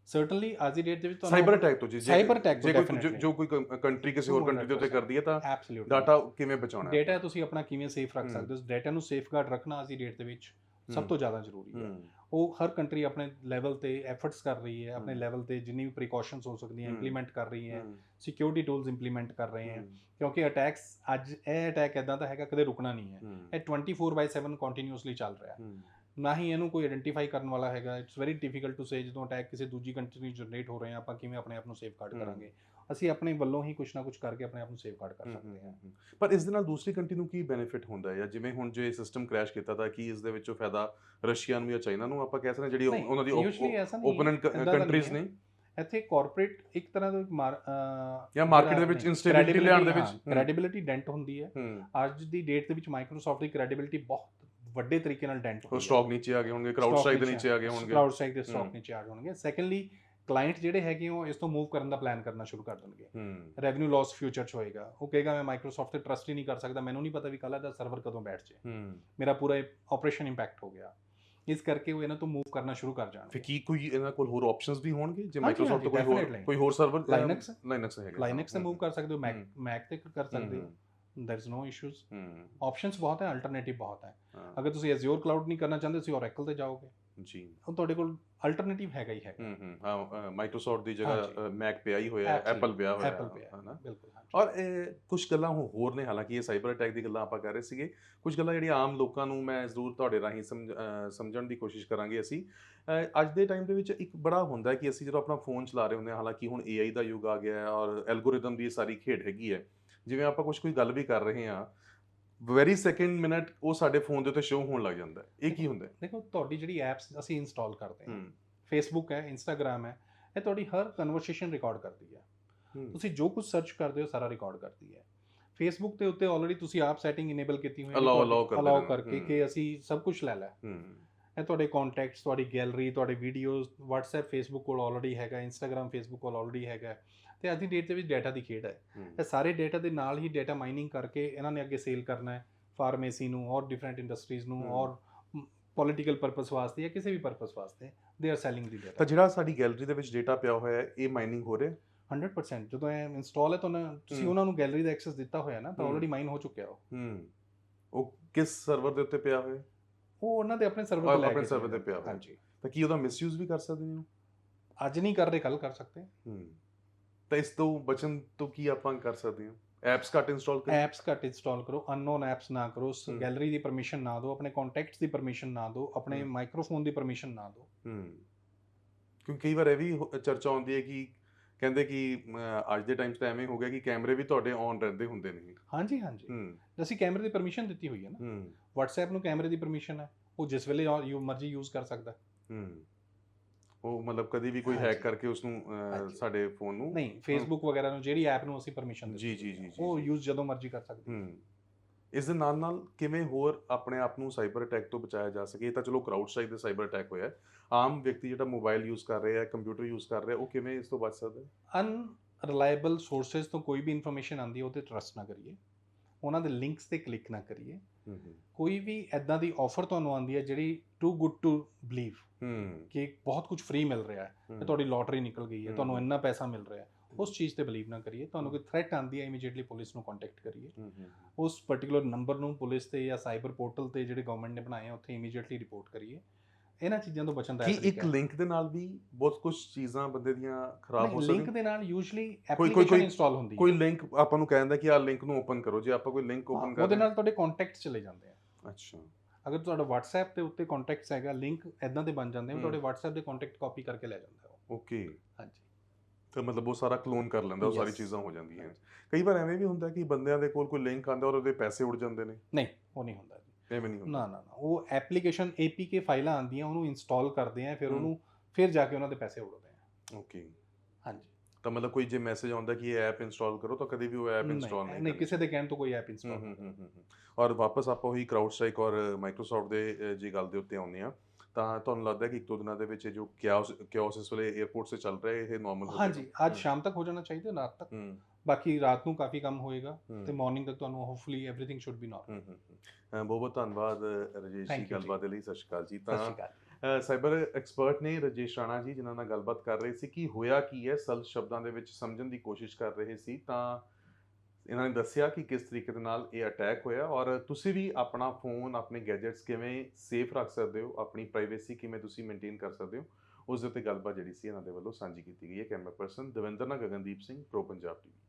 S2: ਸਰਟਨਲੀ ਅੱਜ ਦੀ ਡੇਟ ਦੇ ਵਿੱਚ
S1: ਸਾਈਬਰ ਅਟੈਕ ਤੋਂ ਜੀ ਜੇ-
S2: Cyber attack ਤੋਂ
S1: ਜੇ ਕੋਈ
S2: definitely।
S1: ਜੋ- ਕੋਈ ਕੰਟਰੀ ਕਿਸੇ ਹੋਰ ਕੰਟਰੀ ਦੇ ਉੱਤੇ
S2: 200%
S1: ਕਰਦੀ ਹੈ ਤਾਂ
S2: ਐਬਸੋਲੂਟਲੀ
S1: ਡਾਟਾ ਕਿਵੇਂ ਬਚਾਉਣਾ? ਹੈ
S2: ਡਾਟਾ ਤੁਸੀਂ ਆਪਣਾ ਕਿਵੇਂ ਸੇਫ ਰੱਖ
S1: ਹਮ।
S2: ਸਕਦੇ ਹੋ? ਡਾਟਾ ਨੂੰ ਸੇਫਗਾਰਡ ਰੱਖਣਾ ਅੱਜ ਦੀ ਡੇਟ ਦੇ ਵਿੱਚ ਸਭ
S1: ਹਮ,
S2: ਤੋਂ ਜ਼ਿਆਦਾ ਜ਼ਰੂਰੀ ਹੈ।
S1: ਹਮ,
S2: ਉਹ ਹਰ ਕੰਟਰੀ ਆਪਣੇ ਲੈਵਲ ਤੇ ਐਫਰਟਸ ਕਰ ਰਹੀ ਹੈ ਆਪਣੇ
S1: ਹਮ।
S2: ਲੈਵਲ ਤੇ ਜਿੰਨੀ ਵੀ ਪ੍ਰੀਕਾਸ਼ਨਸ ਹੋ ਸਕਦੀਆਂ
S1: ਹਮ।
S2: ਇੰਪਲੀਮੈਂਟ ਕਰ ਰਹੀ ਹੈ
S1: ਹਮ,
S2: ਸਿਕਿਉਰਿਟੀ ਟੂਲਸ ਇੰਪਲੀਮੈਂਟ ਕਰ ਰਹੇ ਹੈ। ਕਿਉਂਕਿ ਅਟੈਕਸ ਅੱਜ ਇਹ ਅਟੈਕ ਇਦਾਂ ਦਾ ਹੈਗਾ ਕਦੇ ਰੁਕਣਾ ਨਹੀਂ ਹੈ।
S1: ਹਮ,
S2: ਇਹ 24/7 ਕੰਟੀਨਿਊਸਲੀ ਚੱਲ ਰਿਹਾ। ਹੈ।
S1: ਹਮ,
S2: ਨਾ ਹੀ ਇਹਨੂੰ ਕੋਈ ਆਇਡੈਂਟੀਫਾਈ ਕਰਨ ਵਾਲਾ ਹੈਗਾ। It's very difficult to say ਜਦੋਂ ਅਟੈਕ ਕਿਸੇ ਦੂਜੀ ਕੰਟਰੀ ਜਨਰੇਟ ਹੋ ਰਹੇ ਆ ਆਪਾਂ ਕਿਵੇਂ ਆਪਣੇ ਆਪ ਨੂੰ ਸੇਫਗਾਰਡ। ਕਰਾਂਗੇ। ਅਸੀਂ ਆਪਣੇ ਵੱਲੋਂ ਹੀ ਕੁਝ ਨਾ ਕੁਝ ਕਰਕੇ ਆਪਣੇ ਆਪ ਨੂੰ ਸੇਫਗਾਰਡ ਕਰ ਸਕਦੇ ਹਾਂ।
S1: ਪਰ ਇਸ ਦੇ ਨਾਲ ਦੂਸਰੀ ਕੰਟਰੀ ਨੂੰ ਕੀ ਬੈਨੀਫਿਟ ਹੁੰਦਾ ਹੈ? ਜਾਂ ਜਿਵੇਂ ਹੁਣ ਜੇ ਸਿਸਟਮ ਕ੍ਰੈਸ਼ ਕੀਤਾ ਤਾਂ ਕੀ ਇਸ ਦੇ ਵਿੱਚੋਂ ਫਾਇਦਾ ਰਸ਼ੀਆ ਨੂੰ ਜਾਂ ਚਾਈਨਾ ਨੂੰ? ਆਪਾਂ ਕਹਿ ਸਕਦੇ ਹਾਂ ਜਿਹੜੀ ਉਹ-
S2: ਨਹੀਂ,
S1: ਉਹਨਾਂ ਦੀ
S2: ਨਹੀਂ।
S1: ਓਪਨੈਂਟ
S2: ਨਹੀਂ
S1: ਕੰਟਰੀਜ਼
S2: ਹੈ।
S1: ਨੇ।
S2: ਇੱਥੇ ਕਾਰਪੋਰੇਟ ਇੱਕ ਤਰ੍ਹਾਂ ਦਾ ਅਹ,
S1: ਜਾਂ
S2: ਜਿਹੜਾ
S1: ਦੇ ਵਿੱਚ
S2: ਨਹੀਂ, credibility,
S1: ਲਿਆਉਣ ਦੇ ਵਿੱਚ,
S2: credibility dent ਹੁੰਦੀ ਹੈ। ਅੱਜ ਦੀ ਡੇਟ ਦੇ ਵਿੱਚ ਮਾਈਕਰੋਸਾਫਟ ਦੀ ਕ੍ਰੈਡੀਬਿਲਿਟੀ ਬਹੁਤ ਵੱਡੇ ਤਰੀਕੇ ਨਾਲ ਡੈਂਟ
S1: ਉਹ ਸਟਾਕ ਨੀਚੇ ਆ ਗਏ ਹੋਣਗੇ ਕਰਾਊਡ ਸਟ੍ਰਾਈਕ ਦੇ ਨੀਚੇ ਆ ਗਏ ਹੋਣਗੇ।
S2: ਕਰਾਊਡ ਸਟ੍ਰਾਈਕ ਦੇ ਸਟਾਕ। ਨੀਚੇ ਆ ਗਏ ਹੋਣਗੇ। ਸੈਕੰਡਲੀ ਕਲਾਇੰਟ ਜਿਹੜੇ ਹੈਗੇ ਉਹ ਇਸ ਤੋਂ ਮੂਵ ਕਰਨ ਦਾ ਪਲਾਨ ਕਰਨਾ ਸ਼ੁਰੂ ਕਰ ਦੇਣਗੇ। ਰੈਵਨਿਊ ਲਾਸ ਫਿਊਚਰ ਚ ਹੋਏਗਾ। ਉਹ ਕਹੇਗਾ ਮੈਂ ਮਾਈਕਰੋਸਾਫਟ ਤੇ ਟਰਸਟ ਹੀ ਨਹੀਂ ਕਰ ਸਕਦਾ। ਮੈਨੂੰ ਨਹੀਂ ਪਤਾ ਵੀ ਕੱਲ੍ਹ ਦਾ ਸਰਵਰ ਕਦੋਂ ਬੈਠ ਜੇ ਮੇਰਾ ਪੂਰਾ ਆਪਰੇਸ਼ਨ ਇੰਪੈਕਟ ਹੋ ਗਿਆ। ਇਸ ਕਰਕੇ ਉਹ ਇਹਨਾਂ ਤੋਂ ਮੂਵ ਕਰਨਾ ਸ਼ੁਰੂ ਕਰ ਜਾਣਗੇ।
S1: ਫਿਰ ਕੀ ਕੋਈ ਇਹਨਾਂ ਕੋਲ ਹੋਰ ਆਪਸ਼ਨਸ ਵੀ ਹੋਣਗੇ? ਜੇ ਮਾਈਕ੍ਰੋਸਾਫਟ ਤੋਂ ਕੋਈ ਹੋਰ. ਕੋਈ ਹੋਰ ਸਰਵਰ
S2: Linux?
S1: ਲਾਈਨਕਸ ਹੈਗਾ।
S2: ਲਾਈਨਕਸ ਤੇ ਮੂਵ ਕਰ ਸਕਦੇ ਹੋ। ਮੈਕ। ਮੈਕ ਤੇ ਕਰ ਸਕਦੇ ਹੋ। There is no issues
S1: hmm
S2: options ਬਹੁਤ ਹੈ ਅਲਟਰਨੇਟਿਵ ਬਹੁਤ ਹੈ
S1: ਹਾਂ,
S2: ਅਗਰ ਤੁਸੀਂ Azure ਕਲਾਉਡ ਨਹੀਂ ਕਰਨਾ ਚਾਹੁੰਦੇ ਤੁਸੀਂ Oracle ਤੇ ਜਾਓਗੇ
S1: ਜੀ
S2: ਉਹ ਤੁਹਾਡੇ ਕੋਲ ਅਲਟਰਨੇਟਿਵ ਹੈਗਾ ਹੀ ਹੈਗਾ
S1: ਹੂੰ ਹੂੰ ਹਾਂ ਮਾਈਕਰੋਸਾਫਟ ਦੀ
S2: ਹਾਂਜੀ।
S1: ਜਗ੍ਹਾ ਮੈਕ ਪਿਆ ਹੀ ਹੋਇਆ
S2: Absolutely,
S1: ਐਪਲ ਪਿਆ ਹੋਇਆ
S2: ਐਪਲ ਪਿਆ
S1: ਹੈ ਨਾ
S2: ਬਿਲਕੁਲ ਹਾਂਜੀ।
S1: ਔਰ ਇਹ ਕੁਝ ਗੱਲਾਂ ਹੋ- ਹੋਰ ਨੇ ਹਾਲਾਂਕਿ ਇਹ ਸਾਈਬਰ ਅਟੈਕ ਦੀ ਗੱਲਾਂ ਆਪਾਂ ਕਰ ਰਹੇ ਸੀਗੇ ਕੁਝ ਗੱਲਾਂ ਜਿਹੜੀਆਂ ਆਮ ਲੋਕਾਂ ਨੂੰ ਮੈਂ ਜ਼ਰੂਰ ਤੁਹਾਡੇ ਰਾਹੀਂ ਸਮਝ- ਅਹ ਸਮਝਣ ਦੀ ਕੋਸ਼ਿਸ਼ ਕਰਾਂਗੇ ਅਸੀਂ ਅਹ ਅੱਜ ਦੇ ਟਾਈਮ ਦੇ ਵਿੱਚ ਇੱਕ ਬੜਾ ਹੁੰਦਾ ਹੈ ਕਿ ਅਸੀਂ ਜਦੋਂ ਆਪਣਾ ਫੋਨ ਚਲਾ ਰਹੇ ਹੁੰਦੇ ਹਾਂ ਹਾਲਾਂਕਿ ਹੁਣ AI ਦਾ ਯੁੱਗ ਆ ਗਿਆ ਹੈ ਔਰ ਐਲਗੋਰਿਦਮ ਦੀ ਇਹ ਸਾਰੀ ਖੇਡ ਹੈਗੀ ਹੈ ਜਿਵੇਂ ਆਪਾਂ ਕੁਝ ਕੋਈ ਗੱਲ ਵੀ ਕਰ ਰਹੇ ਹਾਂ ਵੈਰੀ ਸੈਕਿੰਡ ਮਿੰਟ ਉਹ ਸਾਡੇ ਫੋਨ ਦੇ ਉੱਤੇ ਸ਼ੋ ਹੋਣ ਲੱਗ ਜਾਂਦਾ ਹੈ। ਇਹ ਕੀ ਹੁੰਦਾ ਹੈ?
S2: ਦੇਖੋ ਤੁਹਾਡੀ ਜਿਹੜੀ ਐਪਸ ਅਸੀਂ ਇੰਸਟਾਲ ਕਰਦੇ ਹਾਂ।
S1: ਹੂੰ।
S2: ਫੇਸਬੁੱਕ ਹੈ ਇੰਸਟਾਗ੍ਰam ਹੈ ਇਹ ਤੁਹਾਡੀ ਹਰ ਕਨਵਰਸੇਸ਼ਨ ਰਿਕਾਰਡ ਕਰਦੀ ਹੈ।
S1: ਹੂੰ।
S2: ਤੁਸੀਂ ਜੋ ਕੁਝ ਸਰਚ ਕਰਦੇ ਹੋ ਸਾਰਾ ਰਿਕਾਰਡ ਕਰਦੀ ਹੈ। ਫੇਸਬੁੱਕ ਦੇ ਉੱਤੇ ਆਲਰੇਡੀ ਤੁਸੀਂ ਆਪ ਸੈਟਿੰਗ ਇਨੇਬਲ ਕੀਤੀ ਹੋਈ ਹੈ
S1: Allow- allow ਕਰਦੇ
S2: ਅਲਾਉ
S1: ਨੇ।
S2: ਕਰਕੇ
S1: ਹੂੰ।
S2: ਕਿ ਅਸੀਂ ਸਭ ਕੁਝ ਲੈ ਲੈ।
S1: ਹੂੰ।
S2: ਇਹ ਤੁਹਾਡੇ ਕੰਟੈਕਟਸ ਤੁਹਾਡੀ ਗੈਲਰੀ ਤੁਹਾਡੇ ਵੀਡੀਓਜ਼ WhatsApp Facebook ਕੋਲ ਆਲਰੇਡੀ ਹੈਗਾ Instagram Facebook ਕੋਲ ਆਲਰੇਡੀ ਹੈਗਾ। ਤੇ ਅੱਜ ਦੀ ਡੇਟ ਦੇ ਵਿੱਚ ਡਾਟਾ ਦੀ ਖੇਡ ਹੈ ਇਹ ਸਾਰੇ ਡਾਟਾ ਦੇ ਨਾਲ ਹੀ ਡਾਟਾ ਮਾਈਨਿੰਗ ਕਰਕੇ ਇਹਨਾਂ ਨੇ ਅੱਗੇ ਸੇਲ ਕਰਨਾ ਹੈ ਫਾਰਮੇਸੀ ਨੂੰ ਔਰ ਡਿਫਰੈਂਟ ਇੰਡਸਟਰੀਜ਼ ਨੂੰ। ਔਰ ਪੋਲੀਟੀਕਲ ਪਰਪਸ ਵਾਸਤੇ ਜਾਂ ਕਿਸੇ ਵੀ ਪਰਪਸ ਵਾਸਤੇ ਦੇ ਆਰ ਸੈਲਿੰਗ ਦੀ
S1: ਤਾਂ
S2: ਡਾਟਾ
S1: ਜਿਹੜਾ ਸਾਡੀ ਗੈਲਰੀ ਦੇ ਵਿੱਚ ਡਾਟਾ ਪਿਆ ਹੋਇਆ ਹੈ ਇਹ ਮਾਈਨਿੰਗ ਹੋ ਰਿਹਾ
S2: 100% ਜਦੋਂ ਇਹ ਇੰਸਟਾਲ ਹੈ ਤਾਂ ਤੁਸੀਂ। ਉਹਨਾਂ ਨੂੰ ਗੈਲਰੀ ਦਾ ਐਕਸੈਸ ਦਿੱਤਾ ਹੋਇਆ ਨਾ ਤਾਂ। ਆਲਰੇਡੀ ਮਾਈਨ ਹੋ ਚੁੱਕਿਆ ਉਹ
S1: ਹੂੰ ਉਹ ਕਿਸ ਸਰਵਰ ਦੇ ਉੱਤੇ ਪਿਆ ਹੋਇਆ?
S2: ਉਹ ਉਹਨਾਂ ਦੇ ਆਪਣੇ ਸਰਵਰ ਤੇ ਲੈ
S1: ਆਪਣੇ
S2: ਕੇ
S1: server
S2: ਚੱਲੇ
S1: ਤੇ ਪਿਆ ਹੋਇਆ।
S2: ਹਾਂਜੀ
S1: ਤਾਂ ਕੀ ਉਹਦਾ ਮਿਸਯੂਜ਼ ਵੀ ਕਰ ਸਕਦੇ ਨੇ?
S2: ਅੱਜ ਨਹੀਂ ਕਰ ਰਹੇ ਕੱਲ ਕਰ ਸਕਦੇ
S1: ਹੂੰ ਤਾਂ ਇਸ ਤੋਂ ਬਚਣ ਤੋਂ ਕੀ ਆਪਾਂ ਕਰ ਸਕਦੇ ਹਾਂ? ਐਪਸ ਘੱਟ ਇੰਸਟਾਲ ਕਰੀਏ।
S2: ਐਪਸ ਘੱਟ ਇੰਸਟਾਲ ਕਰੋ ਅਨਨੋਨ ਐਪਸ ਨਾ ਕਰੋ। ਗੈਲਰੀ ਦੀ ਪਰਮਿਸ਼ਨ ਨਾ ਦਿਓ ਆਪਣੇ ਕੰਟੈਕਟਸ ਦੀ ਪਰਮਿਸ਼ਨ ਨਾ ਦਿਓ ਆਪਣੇ। ਮਾਈਕ੍ਰੋਫੋਨ ਦੀ ਪਰਮਿਸ਼ਨ ਨਾ ਦਿਓ।
S1: ਹੂੰ। ਕਿਉਂਕਿ ਕਈ ਵਾਰ ਇਹ ਵੀ ਚਰਚਾ ਆਉਂਦੀ ਹੈ ਕਿ ਕਹਿੰਦੇ ਕਿ ਅੱਜ ਦੇ ਟਾਈਮ 'ਚ ਤਾਂ ਐਵੇਂ ਹੋ ਗਿਆ ਕਿ ਕੈਮਰੇ ਵੀ ਤੁਹਾਡੇ ਔਨ ਰਹਿੰਦੇ ਹੁੰਦੇ ਨੇ।
S2: ਹਾਂਜੀ ਹਾਂਜੀ। ਅਸੀਂ ਕੈਮਰੇ ਦੀ ਪਰਮਿਸ਼ਨ ਦਿੱਤੀ ਹੋਈ ਹੈ ਨਾ। WhatsApp ਨੂੰ ਕੈਮਰੇ ਦੀ ਪਰਮਿਸ਼ਨ ਹੈ। ਉਹ ਜਿਸ ਵੇਲੇ ਯੂ ਮਰਜ਼ੀ ਯੂਜ਼ ਕਰ ਸਕਦਾ। ਹੈ।
S1: ਉਹ ਮਤਲਬ ਕਦੀ ਵੀ ਕੋਈ। ਹੈਕ ਕਰਕੇ ਉਸ ਨੂੰ। ਸਾਡੇ ਫੋਨ ਨੂੰ
S2: ਨਹੀਂ Facebook ਵਗੈਰਾ ਨੂੰ ਜਿਹੜੀ ਐਪ ਨੂੰ ਅਸੀਂ ਪਰਮਿਸ਼ਨ
S1: ਜੀ, ਜੀ, ਜੀ, ਜੀ,
S2: ਉਹ। ਯੂਜ਼ ਜਦੋਂ ਮਰਜ਼ੀ ਕਰ ਸਕਦੇ
S1: ਹੂੰ ਇਸ ਦੇ ਨਾਲ ਨਾਲ ਕਿਵੇਂ ਹੋਰ ਆਪਣੇ ਆਪ ਨੂੰ ਸਾਈਬਰ ਅਟੈਕ ਤੋਂ ਬਚਾਇਆ ਜਾ ਸਕੇ ਇਹ ਤਾਂ ਚਲੋ ਕਰਾਊਡ ਸਟ੍ਰਾਈਕ ਦੇ ਸਾਈਬਰ ਅਟੈਕ ਹੋਇਆ। ਆਮ ਵਿਅਕਤੀ ਜਿਹੜਾ ਮੋਬਾਈਲ ਯੂਜ਼ ਕਰ ਰਿਹਾ ਹੈ ਕੰਪਿਊਟਰ ਯੂਜ਼ ਕਰ ਰਿਹਾ ਉਹ ਕਿਵੇਂ ਇਸ ਤੋਂ ਬਚ ਸਕਦਾ ਹੈ
S2: ਅਨਰਿਲਾਈਬਲ ਸੋਰਸਸ ਤੋਂ ਕੋਈ ਵੀ ਇਨਫੋਰਮੇਸ਼ਨ ਆਉਂਦੀ ਹੈ ਉਹ ਤੇ ਟਰਸਟ ਨਾ ਕਰੀਏ ਉਹਨਾਂ ਦੇ ਲਿੰਕਸ ਤੇ ਕਲਿੱਕ ਨਾ ਕਰੀਏ। ਕੋਈ ਵੀ ਐਦਾਂ ਦੀ ਆਫਰ ਤੁਹਾਨੂੰ ਆਉਂਦੀ ਹੈ ਜਿਹੜੀ ਟੂ ਗੁੱਡ ਟੂ ਬਲੀਵ
S1: ਹੂੰ।
S2: ਕਿ ਬਹੁਤ ਕੁਝ ਫ੍ਰੀ ਮਿਲ ਰਿਹਾ ਹੈ ਤੁਹਾਡੀ ਲੋਟਰੀ ਨਿਕਲ ਗਈ ਹੈ ਤੁਹਾਨੂੰ। ਇੰਨਾ ਪੈਸਾ ਮਿਲ ਰਿਹਾ ਹੈ ਉਸ ਚੀਜ਼ ਤੇ ਬਲੀਵ ਨਾ ਕਰੀਏ ਤੁਹਾਨੂੰ ਕੋਈ ਥ੍ਰੈਟ ਆਉਂਦੀ ਹੈ ਇਮੀਡੀਏਟਲੀ ਪੁਲਿਸ ਨੂੰ ਕੰਟੈਕਟ ਕਰੀਏ। ਉਸ ਪਾਰਟਿਕੂਲਰ ਨੰਬਰ ਨੂੰ ਪੁਲਿਸ ਤੇ ਜਾਂ ਸਾਈਬਰ ਪੋਰਟਲ ਤੇ ਜਿਹੜੇ ਗਵਰਨਮੈਂਟ ਨੇ ਬਣਾਏ ਆ ਉੱਥੇ ਇਮੀਡੀਏਟਲੀ ਰਿਪੋਰਟ ਕਰੀਏ। ਇਹਨਾਂ ਚੀਜ਼ਾਂ ਤੋਂ ਬਚਣ ਦਾ
S1: ਕੀ ਇੱਕ। ਲਿੰਕ ਦੇ ਨਾਲ ਵੀ ਬਹੁਤ ਕੁਝ ਚੀਜ਼ਾਂ ਬੰਦੇ ਦੀਆਂ ਖਰਾਬ ਹੋ
S2: ਨਹੀਂ, ਲਿੰਕ
S1: ਸਕਦੀਆਂ।
S2: ਦੇ ਨਾਲ ਯੂਜੂਲੀ ਐਪਲੀਕੇਸ਼ਨ ਇੰਸਟਾਲ ਹੁੰਦੀ ਹੈ।
S1: ਕੋਈ ਲਿੰਕ ਆਪਾਂ ਨੂੰ ਕਹਿੰਦਾ ਕਿ ਆਹ ਲਿੰਕ ਨੂੰ ਓਪਨ ਕਰੋ ਜੇ ਆਪਾਂ ਕੋਈ ਲਿੰਕ ਓਪਨ ਕਰ
S2: ਉਹਦੇ ਨਾਲ ਤੁਹਾਡੇ ਕੰਟੈਕਟ ਚਲੇ ਜਾਂਦੇ ਆ।
S1: ਅੱਛਾ।
S2: ਅਗਰ ਤੁਹਾਡਾ WhatsApp ਤੇ ਉੱਤੇ ਕੰਟੈਕਟਸ ਹੈਗਾ ਲਿੰਕ ਐਦਾਂ ਦੇ ਬਣ ਜਾਂਦੇ ਆ
S1: ਹਮ।
S2: ਤੁਹਾਡੇ WhatsApp ਦੇ ਕੰਟੈਕਟ ਕਾਪੀ ਕਰਕੇ ਲੈ ਜਾਂਦਾ ਉਹ।
S1: ਓਕੇ।
S2: ਹਾਂਜੀ।
S1: ਤਾਂ ਮਤਲਬ ਉਹ ਸਾਰਾ ਕਲੋਨ ਕਰ ਲੈਂਦਾ ਉਹ ਸਾਰੀ. ਚੀਜ਼ਾਂ ਹੋ ਜਾਂਦੀਆਂ ਕਈ ਵਾਰ ਐਵੇਂ ਵੀ ਹੁੰਦਾ ਕਿ ਬੰਦਿਆਂ ਦੇ ਕੋਲ ਕੋਈ ਲਿੰਕ ਆਂਦਾ ਔਰ ਉਹਦੇ ਪੈਸੇ ਉੜ ਜਾਂਦੇ ਨੇ।
S2: ਨਹੀਂ ਉਹ ਨਹੀਂ ਹੁੰਦਾ।
S1: ਐਵੇਂ ਨਹੀਂ ਹੁੰਦਾ
S2: ਨਾ ਨਾ ਨਾ ਉਹ ਐਪਲੀਕੇਸ਼ਨ APK ਫਾਈਲਾਂ ਆਉਂਦੀਆਂ ਉਹਨੂੰ ਇੰਸਟਾਲ ਕਰਦੇ ਆ ਫਿਰ
S1: ਹਮ।
S2: ਉਹਨੂੰ ਫਿਰ ਜਾ ਕੇ ਉਹਨਾਂ ਦੇ ਪੈਸੇ ਉੜਦੇ ਆ
S1: ਓਕੇ
S2: ਹਾਂਜੀ
S1: ਤਾਂ ਮਤਲਬ ਕੋਈ ਜੇ ਮੈਸੇਜ ਆਉਂਦਾ ਕਿ ਇਹ ਐਪ ਇੰਸਟਾਲ ਕਰੋ ਤਾਂ ਕਦੇ ਵੀ ਉਹ ਐਪ ਇੰਸਟਾਲ
S2: ਨਹੀਂ
S1: ਨਹੀਂ ਕਰਨੀ।
S2: ਕਿਸੇ ਦੇ ਕਹਿਣ ਤੋਂ ਕੋਈ ਐਪ
S1: ਹੂੰ
S2: ਇੰਸਟਾਲ
S1: ਹੂੰ ਹੂੰ ਹੂੰ ਹੂੰ। ਔਰ ਵਾਪਸ ਆਪਾਂ ਉਹੀ ਕਰਾਊਡ ਸਟ੍ਰਾਈਕ ਔਰ ਮਾਈਕਰੋਸਾਫਟ ਦੇ ਅ, ਜੇ ਗੱਲ ਦੇ ਉੱਤੇ ਆਉਂਦੇ ਆ ਤਾਂ ਤੁਹਾਨੂੰ ਲੱਗਦਾ ਕਿ ਇੱਕ ਦੋ ਦਿਨਾਂ ਦੇ ਵਿੱਚ ਇਹ ਜੋ ਕਿਆਸ ਕਿਆਸ ਇਸ ਵੇਲੇ 에ਅਰਪੋਰਟ ਤੇ ਚੱਲ ਰਿਹਾ ਹੈ, ਇਹ ਨਾਰਮਲ ਹੋ
S2: ਹਾਂਜੀ? ਅੱਜ ਸ਼ਾਮ ਤੱਕ ਹੋ ਜਾਣਾ ਚਾਹੀਦਾ ਰਾਤ ਤੱਕ
S1: ਹੂੰ
S2: ਬਾਕੀ ਰਾਤ ਨੂੰ ਕਾਫੀ ਕੰਮ ਹੋਏਗਾ ਤੇ ਮਾਰਨਿੰਗ ਤੱਕ ਤੁਹਾਨੂੰ hopefully
S1: everything should be normal ਬਹੁਤ ਬਹੁਤ ਧੰਨਵਾਦ ਰਜੇਸ਼ ਜੀ। ਗੱਲਬਾਤ ਦੇ ਲਈ। ਸਤਿ ਸ਼੍ਰੀ ਅਕਾਲ ਜੀ। ਤਾਂ ਸਾਈਬਰ ਐਕਸਪਰਟ ਨੇ ਰਜੇਸ਼ ਰਾਣਾ ਜੀ ਜਿਨ੍ਹਾਂ ਨਾਲ ਗੱਲਬਾਤ ਕਰ ਰਹੇ ਸੀ ਕਿ ਹੋਇਆ ਕੀ ਹੈ ਸਲ ਸ਼ਬਦਾਂ ਦੇ ਵਿੱਚ ਸਮਝਣ ਦੀ ਕੋਸ਼ਿਸ਼ ਕਰ ਰਹੇ ਸੀ। ਤਾਂ ਇਹਨਾਂ ਨੇ ਦੱਸਿਆ ਕਿ ਕਿਸ ਤਰੀਕੇ ਦੇ ਨਾਲ ਇਹ ਅਟੈਕ ਹੋਇਆ ਔਰ ਤੁਸੀਂ ਵੀ ਆਪਣਾ ਫੋਨ ਆਪਣੇ ਗੈਜਟਸ ਕਿਵੇਂ ਸੇਫ ਰੱਖ ਸਕਦੇ ਹੋ? ਆਪਣੀ ਪ੍ਰਾਈਵੇਸੀ ਕਿਵੇਂ ਤੁਸੀਂ ਮੇਨਟੇਨ ਕਰ ਸਕਦੇ ਹੋ? ਉਸ ਦੇ ਉੱਤੇ ਗੱਲਬਾਤ ਜਿਹੜੀ ਸੀ ਇਹਨਾਂ ਦੇ ਵੱਲੋਂ ਸਾਂਝੀ ਕੀਤੀ ਗਈ ਹੈ। ਕੈਮਰਾ ਪਰਸਨ ਦਵਿੰਦਰ ਨਾਲ ਗਗਨਦੀਪ ਸਿੰਘ ਪ੍ਰੋ ਪੰਜਾਬ ਟੀਵੀ